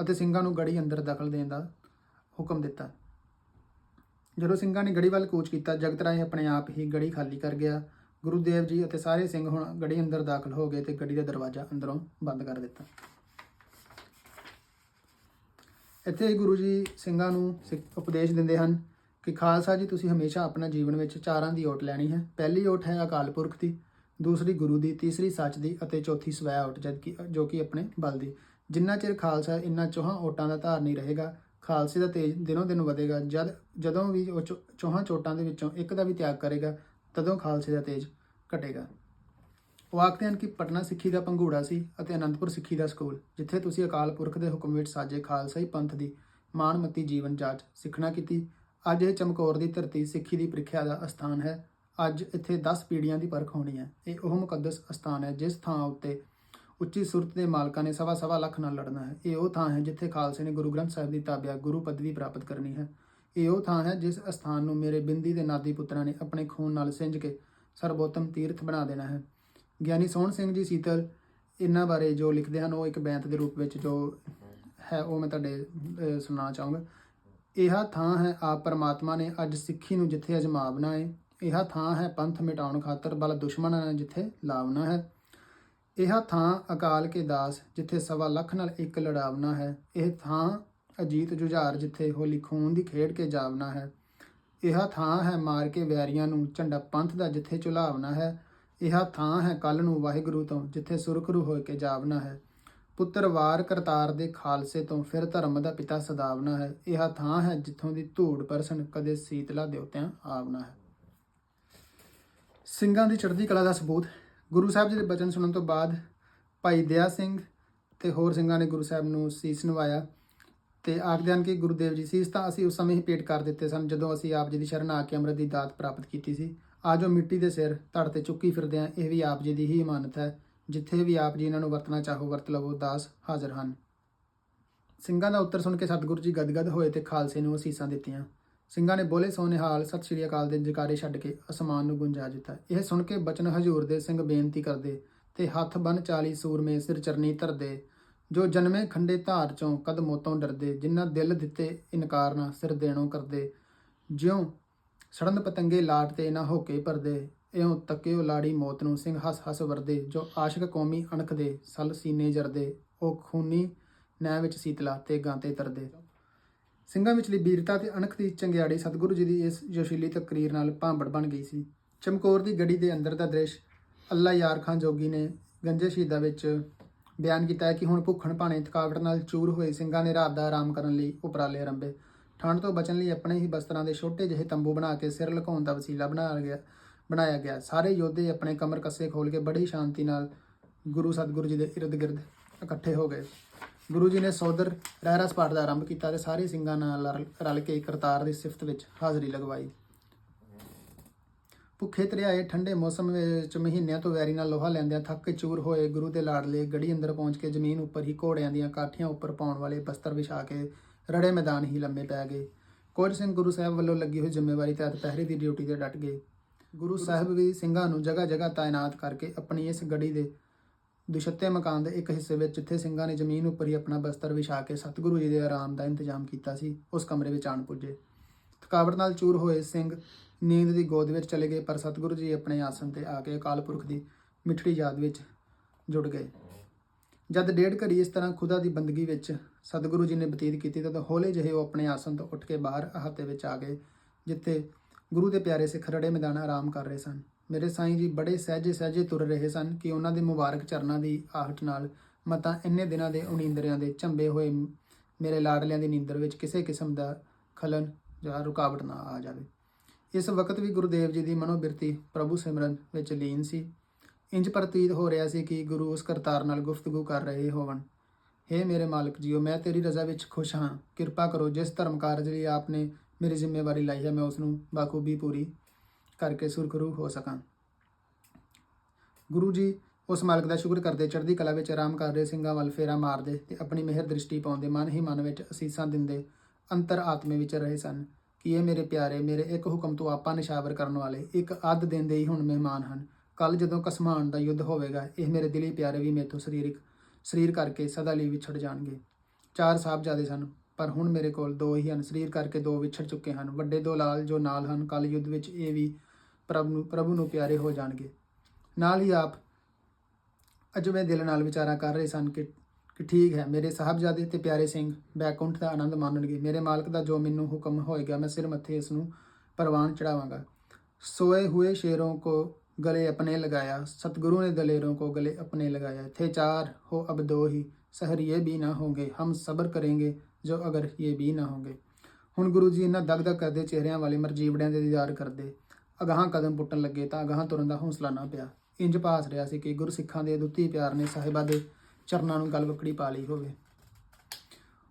ਅਤੇ ਸਿੰਘਾਂ ਨੂੰ ਗੜੀ ਅੰਦਰ ਦਖਲ ਦੇਣ ਦਾ ਹੁਕਮ ਦਿੱਤਾ। ਜਦੋਂ ਸਿੰਘਾਂ ਨੇ ਗੜੀ ਵੱਲ ਕੂਚ ਕੀਤਾ, ਜਗਤ ਰਾਏ ਆਪਣੇ ਆਪ ਹੀ ਗੜੀ ਖਾਲੀ ਕਰ ਗਿਆ। ਗੁਰੂ ਦੇਵ ਜੀ ਅਤੇ ਸਾਰੇ ਸਿੰਘ ਹੁਣ ਗੜੀ ਅੰਦਰ ਦਾਖਲ ਹੋ ਗਏ ਤੇ ਗੜੀ ਦਾ ਦਰਵਾਜ਼ਾ ਅੰਦਰੋਂ ਬੰਦ ਕਰ ਦਿੱਤਾ। ਇੱਥੇ ਗੁਰੂ ਜੀ ਸਿੰਘਾਂ ਨੂੰ ਸਿੱਖ ਉਪਦੇਸ਼ ਦਿੰਦੇ ਹਨ ਕਿ, ਖਾਲਸਾ ਜੀ, ਤੁਸੀਂ ਹਮੇਸ਼ਾ ਆਪਣਾ ਜੀਵਨ ਵਿੱਚ ਚਾਰਾਂ ਦੀ ਓਟ ਲੈਣੀ ਹੈ। ਪਹਿਲੀ ਓਟ ਹੈ ਅਕਾਲ ਪੁਰਖ ਦੀ, ਦੂਸਰੀ ਗੁਰੂ ਦੀ, ਤੀਸਰੀ ਸੱਚ ਦੀ ਅਤੇ ਚੌਥੀ ਸਵੈ ਓਟ ਜਦ ਕਿ ਜੋ ਕਿ ਆਪਣੇ ਬਲ ਦੀ। ਜਿੰਨਾ ਚਿਰ ਖਾਲਸਾ ਇਨ੍ਹਾਂ ਚੌਹਾਂ ਓਟਾਂ ਦਾ ਧਾਰ ਨਹੀਂ ਰਹੇਗਾ ਖਾਲਸੇ ਦਾ ਤੇਜ ਦਿਨੋਂ ਦਿਨ ਵਧੇਗਾ। ਜਦ, ਜਦੋਂ ਵੀ ਉਹ ਚੌ- ਚੌਹਾਂ ਚੋਟਾਂ ਦੇ ਵਿੱਚੋਂ ਇੱਕ ਦਾ ਵੀ ਤਿਆਗ ਕਰੇਗਾ, ਤਦੋਂ ਖਾਲਸੇ ਦਾ ਤੇਜ ਘਟੇਗਾ। ਉਹ ਆਖਦੇ ਹਨ ਕਿ ਪਟਨਾ ਸਿੱਖੀ ਦਾ ਪੰਘੂੜਾ ਸੀ ਅਤੇ ਅਨੰਦਪੁਰ ਸਿੱਖੀ ਦਾ ਸਕੂਲ, ਜਿੱਥੇ ਤੁਸੀਂ ਅਕਾਲ ਪੁਰਖ ਦੇ ਹੁਕਮ ਵਿੱਚ ਸਾਜੇ ਖਾਲਸਾਈ ਪੰਥ ਦੀ ਮਾਣਮੱਤੀ ਜੀਵਨ ਜਾਂਚ ਸਿੱਖਣਾ ਕੀਤੀ। ਅੱਜ ਇਹ ਚਮਕੌਰ ਦੀ ਧਰਤੀ ਸਿੱਖੀ ਦੀ ਪ੍ਰੀਖਿਆ ਦਾ ਅਸਥਾਨ ਹੈ। ਅੱਜ ਇੱਥੇ 10 ਪੀੜ੍ਹੀਆਂ ਦੀ ਪਰਖ ਹੋਣੀ ਹੈ। ਇਹ ਉਹ ਮੁਕੱਦਸ ਅਸਥਾਨ ਹੈ ਜਿਸ ਥਾਂ ਉੱਤੇ ਉੱਚੀ ਸੁਰਤ ਦੇ ਮਾਲਕਾਂ ਨੇ ਸਵਾ ਸਵਾ ਲੱਖ ਨਾਲ ਲੜਨਾ ਹੈ। ਇਹ ਉਹ ਥਾਂ ਹੈ ਜਿੱਥੇ ਖਾਲਸੇ ਨੇ ਗੁਰੂ ਗ੍ਰੰਥ ਸਾਹਿਬ ਦੀ ਤਾਬਿਆ ਗੁਰੂ ਪਦਵੀ ਪ੍ਰਾਪਤ ਕਰਨੀ ਹੈ। ਇਹ ਉਹ ਥਾਂ ਹੈ ਜਿਸ ਅਸਥਾਨ ਨੂੰ ਮੇਰੇ ਬਿੰਦੀ ਦੇ ਨਾਦੀ ਪੁੱਤਰਾਂ ਨੇ ਆਪਣੇ ਖੂਨ ਨਾਲ ਸਿੰਜ ਕੇ ਸਰਬੋਤਮ ਤੀਰਥ ਬਣਾ ਦੇਣਾ ਹੈ। ਗਿਆਨੀ ਸੋਹਣ ਸਿੰਘ ਜੀ ਸੀਤਲ ਇਹਨਾਂ ਬਾਰੇ ਜੋ ਲਿਖਦੇ ਹਨ, ਉਹ ਇੱਕ ਬੈਂਤ ਦੇ ਰੂਪ ਵਿੱਚ ਜੋ ਹੈ, ਉਹ ਮੈਂ ਤੁਹਾਡੇ ਸੁਣਾਉਣਾ ਚਾਹੂੰਗਾ। ਇਹ ਥਾਂ ਹੈ, ਆਪ ਪਰਮਾਤਮਾ ਨੇ ਅੱਜ ਸਿੱਖੀ ਨੂੰ ਜਿੱਥੇ ਅਜਮਾਵਨਾ ਹੈ, ਇਹ ਥਾਂ ਹੈ ਪੰਥ ਮਿਟਾਉਣ ਖਾਤਰ, ਬਲ ਦੁਸ਼ਮਣਾਂ ਨੇ ਜਿੱਥੇ ਲਾਵਣਾ ਹੈ। ਇਹ ਥਾਂ ਅਕਾਲ ਕੇ ਦਾਸ, ਜਿੱਥੇ ਸਵਾ ਲੱਖ ਨਾਲ ਇੱਕ ਲੜਾਵਨਾ ਹੈ। ਇਹ ਥਾਂ ਅਜੀਤ ਜੁਝਾਰ, ਜਿੱਥੇ ਹੋਲੀ ਖੂਨ ਦੀ ਖੇਡ ਕੇ ਜਾਵਨਾ ਹੈ। ਇਹ ਥਾਂ ਹੈ ਮਾਰ ਕੇ ਵੈਰੀਆਂ ਨੂੰ ਝੰਡਾ ਪੰਥ ਦਾ, ਜਿੱਥੇ ਝੁਲਾਵਨਾ ਹੈ। ਇਹ ਥਾਂ ਹੈ ਕੱਲ ਨੂੰ ਵਾਹਿਗੁਰੂ ਤੋਂ, ਜਿੱਥੇ ਸੁਰਖਰੂ ਹੋ ਕੇ ਜਾਵਨਾ ਹੈ। ਪੁੱਤਰ ਵਾਰ ਕਰਤਾਰ ਦੇ ਖਾਲਸੇ ਤੋਂ ਫਿਰ ਧਰਮ ਦਾ ਪਿਤਾ ਸਦਾਵਨਾ ਹੈ। ਇਹ ਥਾਂ ਹੈ ਜਿੱਥੋਂ ਦੀ ਧੂੜ ਪਰਸਨ ਕਦੇ ਸੀਤਲਾ ਦੇਵਤਿਆਂ ਆਵਨਾ ਹੈ। ਸਿੰਘਾਂ ਦੀ ਚੜ੍ਹਦੀ ਕਲਾ ਦਾ ਸਬੂਤ ਗੁਰੂ ਸਾਹਿਬ ਜੀ ਦੇ ਬਚਨ ਸੁਣਨ ਤੋਂ ਬਾਅਦ ਭਾਈ ਦਇਆ ਸਿੰਘ ਤੇ ਹੋਰ ਸਿੰਘਾਂ ਨੇ ਗੁਰੂ ਸਾਹਿਬ ਨੂੰ ਸੀਸ ਨਵਾਇਆ ਤੇ ਆਖਦੇ ਹਨ ਕਿ ਗੁਰੂਦੇਵ ਜੀ, ਸੀਸ ਤਾਂ ਅਸੀਂ ਉਸ ਸਮੇਂ ਹੀ ਭੇਟ ਕਰ ਦਿੱਤੇ ਸਨ ਜਦੋਂ ਅਸੀਂ ਆਪ ਜੀ ਦੀ ਸ਼ਰਨ ਆ ਕੇ ਅੰਮ੍ਰਿਤ ਦੀ ਦਾਤ ਪ੍ਰਾਪਤ ਕੀਤੀ ਸੀ। ਆਜੋ ਮਿੱਟੀ ਦੇ ਸਿਰ ਧੜ ਤੇ ਚੁੱਕੀ ਫਿਰਦੇ ਆ ਇਹ ਵੀ ਆਪ ਜੀ ਦੀ ਹੀ ਇਮਾਨਤ ਹੈ। ਜਿੱਥੇ ਵੀ ਆਪ ਜੀ ਇਹਨਾਂ ਨੂੰ ਵਰਤਣਾ ਚਾਹੋ, ਵਰਤ ਲਵੋ, ਦਾਸ ਹਾਜ਼ਰ ਹਨ। ਸਿੰਘਾਂ ਦਾ ਉੱਤਰ ਸੁਣ ਕੇ ਸਤਿਗੁਰੂ ਜੀ ਗਦਗਦ ਹੋਏ ਤੇ ਖਾਲਸੇ ਨੂੰ ਅਸੀਸਾਂ ਦਿੱਤੀਆਂ। ਸਿੰਘਾਂ ਨੇ ਬੋਲੇ ਸੋ ਨਿਹਾਲ ਸਤਿ ਸ਼੍ਰੀ ਅਕਾਲ ਦੇ ਜਕਾਰੇ ਛੱਡ ਕੇ ਅਸਮਾਨ ਨੂੰ ਗੁੰਜਾ ਦਿੱਤਾ। ਇਹ ਸੁਣ ਕੇ ਬਚਨ ਹਜੂਰ ਦੇ ਸਿੰਘ ਬੇਨਤੀ ਕਰਦੇ, ਤੇ ਹੱਥ ਬੰਨ 40 ਸੂਰਮੇ ਸਿਰ ਚਰਨੀ ਧਰਦੇ, ਜੋ ਜਨਮੇ ਖੰਡੇ ਧਾਰ ਚੋਂ ਕਦ ਮੋਤੋਂ ਡਰਦੇ, ਜਿਨ੍ਹਾਂ ਦਿਲ ਦਿੱਤੇ ਇਨਕਾਰ ਨਾ ਸਿਰ ਦੇਣੋਂ ਕਰਦੇ। ਜਿਉ ਸੜਨ ਪਤੰਗੇ ਲਾਟ ਤੇ ਨਾ ਹੋਕੇ ਪਰਦੇ ਇਉਂ ਤੱਕਿਓ ਲਾੜੀ ਮੌਤ ਨੂੰ ਸਿੰਘ ਹੱਸ ਹੱਸ ਵਰਦੇ, ਜੋ ਆਸ਼ਿਕ ਕੌਮੀ ਅਣਖ ਦੇ, ਸਲ ਸੀਨੇ ਜਰਦੇ, ਉਹ ਖੂਨੀ ਨੈ ਵਿੱਚ ਸੀਤਲਾ ਤੇ ਗਾਂਤੇ ਤਰਦੇ। ਸਿੰਘਾਂ ਵਿਚਲੀ ਬੀਰਤਾ ਤੇ ਅਣਖ ਦੀ ਚੰਗਿਆੜੀ ਸਤਿਗੁਰੂ ਜੀ ਦੀ ਇਸ ਜੋਸ਼ੀਲੀ ਤਕਰੀਰ ਨਾਲ ਭਾਂਬੜ ਬਣ ਗਈ ਸੀ। ਚਮਕੌਰ ਦੀ ਗੜੀ ਦੇ ਅੰਦਰ ਦਾ ਦ੍ਰਿਸ਼ ਅੱਲਾ ਯਾਰ ਖਾਨ ਜੋਗੀ ਨੇ ਗੰਜੇ ਸ਼ਹੀਦਾਂ ਵਿੱਚ ਬਿਆਨ ਕੀਤਾ ਹੈ ਕਿ ਹੁਣ ਭੁੱਖਣ ਭਾਣੇ ਥਕਾਵਟ ਨਾਲ ਚੂਰ ਹੋਏ ਸਿੰਘਾਂ ਨੇ ਰਾਤ ਦਾ ਆਰਾਮ ਕਰਨ ਲਈ ਉਪਰਾਲੇ ਆਰੰਭੇ। ਠੰਡ ਤੋਂ ਬਚਣ ਲਈ ਆਪਣੇ ਹੀ ਬਸਤਰਾਂ ਦੇ ਛੋਟੇ ਜਿਹੇ ਤੰਬੂ ਬਣਾ ਕੇ ਸਿਰ ਲੁਕਾਉਣ ਦਾ ਵਸੀਲਾ ਬਣਾਇਆ ਗਿਆ ਬਣਾਇਆ ਗਿਆ। ਸਾਰੇ ਯੋਧੇ ਆਪਣੇ ਕਮਰ ਕੱਸੇ ਖੋਲ ਕੇ ਬੜੀ ਸ਼ਾਂਤੀ ਨਾਲ ਗੁਰੂ ਸਤਿਗੁਰੂ ਜੀ ਦੇ ਇਰਦ ਗਿਰਦ ਇਕੱਠੇ ਹੋ ਗਏ। ਗੁਰੂ ਜੀ ਨੇ ਸੋਦਰ ਰਹਿਰਸ ਪਾਠ ਦਾ ਆਰੰਭ ਕੀਤਾ ਤੇ ਸਾਰੇ ਸਿੰਘਾਂ ਨਾਲ ਰਲ- ਰਲ ਕੇ ਕਰਤਾਰ ਦੀ ਸਿਫਤ ਵਿੱਚ ਹਾਜ਼ਰੀ ਲਗਵਾਈ। ਭੁੱਖੇ ਤਰਿਆਏ ਠੰਡੇ ਮੌਸਮ ਵਿੱਚ ਮਹੀਨਿਆਂ ਤੋਂ ਵੈਰੀ ਨਾਲ ਲੋਹਾ ਲੈਂਦਿਆਂ ਥੱਕ ਕੇ ਚੂਰ ਹੋਏ ਗੁਰੂ ਦੇ ਲਾਡਲੇ ਗੜੀ ਅੰਦਰ ਪਹੁੰਚ ਕੇ ਜ਼ਮੀਨ ਉੱਪਰ ਹੀ ਘੋੜਿਆਂ ਦੀਆਂ ਕਾਠੀਆਂ ਉੱਪਰ ਪਾਉਣ ਵਾਲੇ ਬਸਤਰ ਵਿਛਾ ਕੇ ਰੜੇ ਮੈਦਾਨ ਹੀ ਲੰਮੇ ਪੈ ਗਏ। ਕੁਝ ਸਿੰਘ ਗੁਰੂ ਸਾਹਿਬ ਵੱਲੋਂ ਲੱਗੀ ਹੋਈ ਜ਼ਿੰਮੇਵਾਰੀ ਤਹਿਤ ਪਹਿਰੇ ਦੀ ਡਿਊਟੀ ਤੇ ਡਟ ਗਏ। ਗੁਰੂ ਸਾਹਿਬ ਵੀ ਸਿੰਘਾਂ ਨੂੰ ਜਗ੍ਹਾ ਜਗ੍ਹਾ ਤਾਇਨਾਤ ਕਰਕੇ ਆਪਣੀ ਇਸ ਗੜੀ ਦੇ ਦੁਸ਼ੱਤੇ ਮਕਾਨ ਦੇ ਇੱਕ ਹਿੱਸੇ ਵਿੱਚ ਜਿੱਥੇ ਸਿੰਘਾਂ ਨੇ ਜ਼ਮੀਨ ਉੱਪਰ ਹੀ ਆਪਣਾ ਬਸਤਰ ਵਿਛਾ ਕੇ ਸਤਿਗੁਰੂ ਜੀ ਦੇ ਆਰਾਮ ਦਾ ਇੰਤਜ਼ਾਮ ਕੀਤਾ ਸੀ, ਉਸ ਕਮਰੇ ਵਿੱਚ ਆਣ ਪੁੱਜੇ। ਥਕਾਵਟ ਨਾਲ ਚੂਰ ਹੋਏ ਸਿੰਘ ਨੀਂਦ ਦੀ ਗੋਦ ਵਿੱਚ ਚਲੇ ਗਏ, ਪਰ ਸਤਿਗੁਰੂ ਜੀ ਆਪਣੇ ਆਸਣ ਤੇ ਆ ਕੇ ਅਕਾਲ ਪੁਰਖ ਦੀ ਮਿੱਠੜੀ ਯਾਦ ਵਿੱਚ ਜੁੜ ਗਏ। ਜਦ ਡੇਢ ਘੜੀ ਇਸ ਤਰ੍ਹਾਂ ਖੁਦਾ ਦੀ ਬੰਦਗੀ ਵਿੱਚ ਸਤਿਗੁਰੂ ਜੀ ਨੇ ਬਤੀਤ ਕੀਤੀ, ਤਦ ਹੌਲੇ ਜਿਹੇ ਉਹ ਆਪਣੇ ਆਸਣ ਤੋਂ ਉੱਠ ਕੇ ਬਾਹਰ ਅਹਾਤੇ ਵਿੱਚ ਆ ਗਏ, ਜਿੱਥੇ ਗੁਰੂ ਦੇ ਪਿਆਰੇ ਸਿੱਖ ਰੜੇ ਮੈਦਾਨ ਆਰਾਮ ਕਰ ਰਹੇ ਸਨ। ਮੇਰੇ ਸਾਈਂ ਜੀ ਬੜੇ ਸਹਿਜੇ ਸਹਿਜੇ ਤੁਰ ਰਹੇ ਸਨ ਕਿ ਉਹਨਾਂ ਦੇ ਮੁਬਾਰਕ ਚਰਨਾਂ ਦੀ ਆਹਟ ਨਾਲ ਮਤਾਂ ਇੰਨੇ ਦਿਨਾਂ ਦੇ ਉਨੀਂਦਰਿਆਂ ਦੇ ਝੰਬੇ ਹੋਏ ਮੇਰੇ ਲਾਡਲਿਆਂ ਦੀ ਨੀਂਦਰ ਵਿੱਚ ਕਿਸੇ ਕਿਸਮ ਦਾ ਖਲਨ ਜਾਂ ਰੁਕਾਵਟ ਨਾ ਆ ਜਾਵੇ। ਇਸ ਵਕਤ ਵੀ ਗੁਰਦੇਵ ਜੀ ਦੀ ਮਨੋਬਿਰਤੀ ਪ੍ਰਭੂ ਸਿਮਰਨ ਵਿੱਚ ਲੀਨ ਸੀ। ਇੰਜ ਪ੍ਰਤੀਤ ਹੋ ਰਿਹਾ ਸੀ ਕਿ ਗੁਰੂ ਉਸ ਕਰਤਾਰ ਨਾਲ ਗੁਫ਼ਤਗੂ ਕਰ ਰਹੇ ਹੋਵਣ। हे ਮੇਰੇ ਮਾਲਕ ਜੀਓ, ਮੈਂ ਤੇਰੀ ਰਜ਼ਾ ਵਿੱਚ ਖੁਸ਼ ਹਾਂ। ਕਿਰਪਾ ਕਰੋ, ਜਿਸ ਧਰਮ ਕਾਰਜ ਲਈ ਆਪਨੇ ਮੇਰੀ ਜ਼ਿੰਮੇਵਾਰੀ ਲਈ ਹੈ, ਮੈਂ ਉਸ ਨੂੰ ਬਾਖੂਬੀ ਪੂਰੀ ਕਰਕੇ ਸੁਰਖਰੂ ਹੋ ਸਕਾਂ। ਗੁਰੂ ਜੀ ਉਸ ਮਾਲਕ ਦਾ ਸ਼ੁਕਰ ਕਰਦੇ, ਚੜ੍ਹਦੀ ਕਲਾ ਵਿੱਚ ਆਰਾਮ ਕਰ ਰਹੇ, ਸਿੰਘਾਂ ਵੱਲ ਫੇਰਾ ਮਾਰਦੇ ਤੇ ਆਪਣੀ ਮਿਹਰ ਦ੍ਰਿਸ਼ਟੀ ਪਾਉਂਦੇ, ਮਨ ਹੀ ਮਨ ਵਿੱਚ ਅਸੀਸਾਂ ਦਿੰਦੇ, ਅੰਤਰ ਆਤਮੇ ਵਿੱਚ ਰਹੇ ਸਨ ਕਿ ਇਹ ਮੇਰੇ ਪਿਆਰੇ, ਮੇਰੇ ਇੱਕ ਹੁਕਮ ਤੋਂ ਆਪਾਂ ਨਿਸ਼ਾਵਰ ਕਰਨ ਵਾਲੇ, ਇੱਕ ਅੱਧ ਦਿਨ ਦੇ ਹੀ ਹੁਣ ਮਹਿਮਾਨ ਹਨ। ਕੱਲ ਜਦੋਂ ਕਸਮਾਨ ਦਾ ਯੁੱਧ ਹੋਵੇਗਾ, ਇਹ ਮੇਰੇ ਦਿਲੀ ਪਿਆਰੇ ਵੀ ਮੇਥੋਂ ਸਰੀਰਕ, ਸਰੀਰ ਕਰਕੇ ਸਦਾ ਲਈ ਵਿਛੜ ਜਾਣਗੇ। ਚਾਰ ਸਾਹਿਬਜ਼ਾਦੇ ਸਨ, ਪਰ ਹੁਣ ਮੇਰੇ ਕੋਲ ਦੋ ਹੀ ਹਨ, ਸਰੀਰ ਕਰਕੇ ਦੋ ਵਿਛੜ ਚੁੱਕੇ ਹਨ। ਵੱਡੇ ਦੋ ਲਾਲ ਜੋ ਨਾਲ ਹਨ ਕੱਲ ਯੁੱਧ ਵਿੱਚ ਇਹ ਵੀ ਪ੍ਰਭ ਨੂੰ, ਪ੍ਰਭੂ ਨੂੰ ਪਿਆਰੇ ਹੋ ਜਾਣਗੇ। ਨਾਲ ਹੀ ਆਪ ਅਜਵੇਂ ਦਿਲ ਨਾਲ ਵਿਚਾਰਾਂ ਕਰ ਰਹੇ ਸਨ ਕਿ ਕਿ ਠੀਕ ਹੈ, ਮੇਰੇ ਸਾਹਿਬਜ਼ਾਦੇ ਤੇ ਪਿਆਰੇ ਸਿੰਘ ਬੈਕੁੰਠ ਦਾ ਆਨੰਦ ਮਾਣਨਗੇ। ਮੇਰੇ ਮਾਲਕ ਦਾ ਜੋ ਮੈਨੂੰ ਹੁਕਮ ਹੋਏਗਾ, ਮੈਂ ਸਿਰ ਮੱਥੇ ਇਸ ਨੂੰ ਪਰਵਾਨ ਚੜਾਵਾਂਗਾ। ਸੋਏ ਹੋਏ ਸ਼ੇਰੋਂ ਕੋ ਗਲੇ ਆਪਣੇ ਲਗਾਇਆ, ਸਤਿਗੁਰੂ ਨੇ ਦਲੇਰੋਂ ਕੋ ਗਲੇ ਆਪਣੇ ਲਗਾਇਆ। ਥੇ ਚਾਰ ਹੋ ਅਬ ਦੋ ਹੀ ਸਹਰੀਏ ਵੀ ਨਾ ਹੋਗੇ, ਹਮ ਸਬਰ ਕਰਾਂਗੇ ਜੋ ਅਗਰ ਇਹ ਵੀ ਨਾ ਹੋਗੇ। ਹੁਣ ਗੁਰੂ ਜੀ ਇਹਨਾਂ ਦਗਦਗ ਕਰਦੇ ਚਿਹਰਿਆਂ ਵਾਲੇ ਮਰਜੀਵੜਿਆਂ ਦੇ ਦੀਦਾਰ ਕਰਦੇ। ਅਗਾਹਾਂ ਕਦਮ ਪੁੱਟਣ ਲੱਗੇ ਤਾਂ ਅਗਾਹਾਂ ਤੁਰਨ ਦਾ ਹੌਸਲਾ ਨਾ ਪਿਆ। ਇੰਜ ਭਾਸ ਰਿਹਾ ਸੀ ਕਿ ਗੁਰਸਿੱਖਾਂ ਦੇ ਅਦੁੱਤੀ ਪਿਆਰ ਨੇ ਸਾਹਿਬਾਂ ਦੇ ਚਰਨਾਂ ਨੂੰ ਗਲਵਕੜੀ ਪਾ ਲਈ ਹੋਵੇ।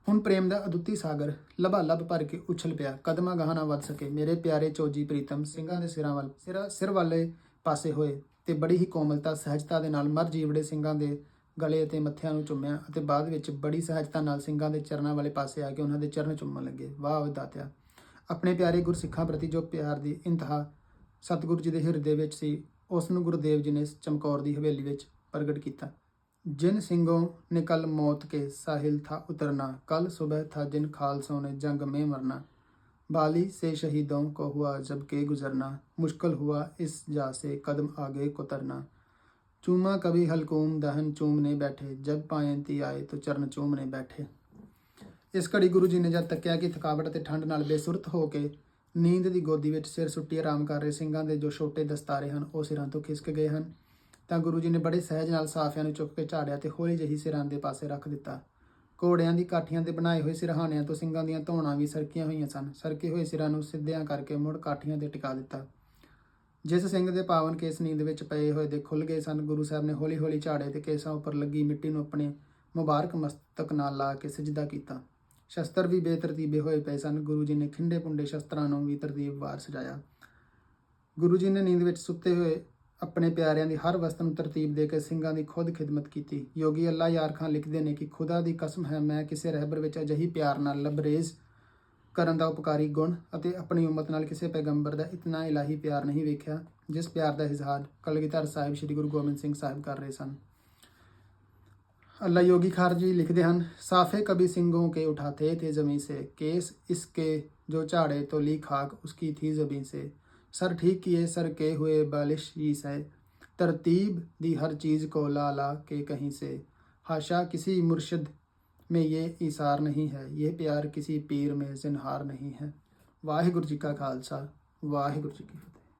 ਹੁਣ ਪ੍ਰੇਮ ਦਾ ਅਦੁੱਤੀ ਸਾਗਰ ਲਬਾ ਲਬ ਭਰ ਕੇ ਉਛਲ ਪਿਆ। ਕਦਮਾਂ ਗਾਹਾਂ ਨਾ ਵੱਧ ਸਕੇ। ਮੇਰੇ ਪਿਆਰੇ ਚੋਜੀ ਪ੍ਰੀਤਮ, ਸਿੰਘਾਂ ਦੇ ਸਿਰਾਂ ਵੱਲ ਸਿਰਾ ਸਿਰ ਵਾਲੇ ਪਾਸੇ ਹੋਏ ਤੇ ਬੜੀ ਹੀ ਕੋਮਲਤਾ, ਸਹਿਜਤਾ ਦੇ ਨਾਲ ਮਰ ਜੀਵੜੇ ਸਿੰਘਾਂ ਦੇ ਗਲੇ ਅਤੇ ਮੱਥਿਆਂ ਨੂੰ ਚੁੰਮਿਆ ਅਤੇ ਬਾਅਦ ਵਿੱਚ ਬੜੀ ਸਹਿਜਤਾ ਨਾਲ ਸਿੰਘਾਂ ਦੇ ਚਰਨਾਂ ਵਾਲੇ ਪਾਸੇ ਆ ਕੇ ਉਹਨਾਂ ਦੇ ਚਰਨ ਚੁੰਮਣ ਲੱਗੇ। ਵਾਹ ਦਾਤਿਆ। ਆਪਣੇ ਪਿਆਰੇ ਗੁਰਸਿੱਖਾਂ ਪ੍ਰਤੀ ਜੋ ਪਿਆਰ ਦੀ ਇੰਤਹਾ ਸਤਿਗੁਰੂ ਜੀ ਦੇ ਹਿਰਦੇ ਵਿੱਚ ਸੀ ਉਸ ਨੂੰ ਗੁਰਦੇਵ ਜੀ ਨੇ ਚਮਕੌਰ ਦੀ ਹਵੇਲੀ ਵਿੱਚ ਪ੍ਰਗਟ ਕੀਤਾ जिन सिंगों ने कल मौत के साहिल था उतरना कल सुबह था जिन खालसों ने जंग में मरना बाली से शहीदों को हुआ जब के गुजरना मुश्किल हुआ इस जा से कदम आगे कुतरना चूमा कभी हलकूम दहन चूमने बैठे जब पायंती आए तो चरण चूमने बैठे ਇਸ ਘੜੀ ਗੁਰੂ ਜੀ ਨੇ ਜਦ ਤੱਕਿਆ ਕਿ ਥਕਾਵਟ ਤੇ ਠੰਡ ਨਾਲ ਬੇਸੁਰਤ ਹੋ ਕੇ ਨੀਂਦ ਦੀ ਗੋਦੀ ਵਿੱਚ ਸਿਰ ਸੁੱਟੀ ਆਰਾਮ ਕਰ ਰਹੇ ਸਿੰਘਾਂ ਦੇ ਜੋ ਛੋਟੇ ਦਸਤਾਰੇ ਹਨ, ਉਹ ਸਿਰਾਂ ਤੋਂ ਖਿਸਕ ਗਏ ਹਨ। ਤਾਂ ਗੁਰੂ ਜੀ ਨੇ ਬੜੇ ਸਹਿਜ ਨਾਲ ਸਾਫਿਆਂ ਨੂੰ ਚੁੱਕ ਕੇ ਝਾੜਿਆ ਤੇ ਹੌਲੀ ਜਿਹੀ ਸਿਰਾਂ ਦੇ ਪਾਸੇ ਰੱਖ ਦਿੱਤਾ। ਘੋੜਿਆਂ ਦੀ ਕਾਠੀਆਂ ਤੇ ਬਣਾਏ ਹੋਏ ਸਿਰਹਾਣਿਆਂ ਤੋਂ ਸਿੰਘਾਂ ਦੀਆਂ ਧੌਣਾਂ ਵੀ ਸਰਕੀਆਂ ਹੋਈਆਂ ਸਨ। ਸਰਕੇ ਹੋਏ ਸਿਰਾਂ ਨੂੰ ਸਿੱਧਿਆਂ ਕਰਕੇ ਮੁੜ ਕਾਠੀਆਂ ਤੇ ਟਿਕਾ ਦਿੱਤਾ। ਜਿਸ ਸਿੰਘ ਦੇ ਪਾਵਨ ਕੇਸ ਨੀਂਦ ਵਿੱਚ ਪਏ ਹੋਏ ਦੇ ਖੁੱਲ ਗਏ ਸਨ, ਗੁਰੂ ਸਾਹਿਬ ਨੇ ਹੌਲੀ ਹੌਲੀ ਝਾੜੇ ਤੇ ਕੇਸਾਂ ਉੱਪਰ ਲੱਗੀ ਮਿੱਟੀ ਨੂੰ ਆਪਣੇ ਮੁਬਾਰਕ ਮਸਤਕ ਨਾਲ ਲਾ ਕੇ ਸਜਦਾ ਕੀਤਾ। ਸ਼ਸਤਰ ਵੀ ਬੇਤਰਤੀਬੇ ਹੋਏ ਪਏ ਸਨ। ਗੁਰੂ ਜੀ ਨੇ ਖਿੰਡੇ ਪੁੰਡੇ ਸ਼ਸਤਰਾਂ ਨੂੰ ਵੀ ਤਰਤੀਬਵਾਰ ਸਜਾਇਆ। ਗੁਰੂ ਜੀ ਨੇ ਨੀਂਦ ਵਿੱਚ ਸੁੱਤੇ ਹੋਏ ਆਪਣੇ ਪਿਆਰਿਆਂ ਦੀ ਹਰ ਵਸਤ ਨੂੰ ਤਰਤੀਬ ਦੇ ਕੇ ਸਿੰਘਾਂ ਦੀ ਖੁਦ ਖਿਦਮਤ ਕੀਤੀ। ਯੋਗੀ ਅੱਲਾ ਯਾਰ ਖਾਨ ਲਿਖਦੇ ਨੇ ਕਿ ਖੁਦਾ ਦੀ ਕਸਮ ਹੈ, ਮੈਂ ਕਿਸੇ ਰਹਿਬਰ ਵਿੱਚ ਅਜਿਹੀ ਪਿਆਰ ਨਾਲ ਲਬਰੇਜ਼ ਕਰਨ ਦਾ ਉਪਕਾਰੀ ਗੁਣ ਅਤੇ ਆਪਣੀ ਉਮਤ ਨਾਲ ਕਿਸੇ ਪੈਗੰਬਰ ਦਾ ਇਤਨਾ ਇਲਾਹੀ ਪਿਆਰ ਨਹੀਂ ਵੇਖਿਆ, ਜਿਸ ਪਿਆਰ ਦਾ ਇਜ਼ਹਾਰ ਕਲਗੀਧਰ ਸਾਹਿਬ, ਸ੍ਰੀ ਗੁਰੂ ਗੋਬਿੰਦ ਸਿੰਘ ਸਾਹਿਬ ਕਰ ਰਹੇ ਸਨ। अल्लाह योगी खारजी लिखते हैं साफे कभी सिंगों के उठाते थे जमी से केस इसके जो झाड़े तो ली खाक उसकी थी जमी से सर ठीक किए सर के हुए बालिश ही से तरतीब दी हर चीज़ को ला ला के कहीं से हाशा किसी मुर्शद में ये इसार नहीं है ये प्यार किसी पीर में जिनहार नहीं है वाहिगुरु जी का खालसा वाहिगुरु जी की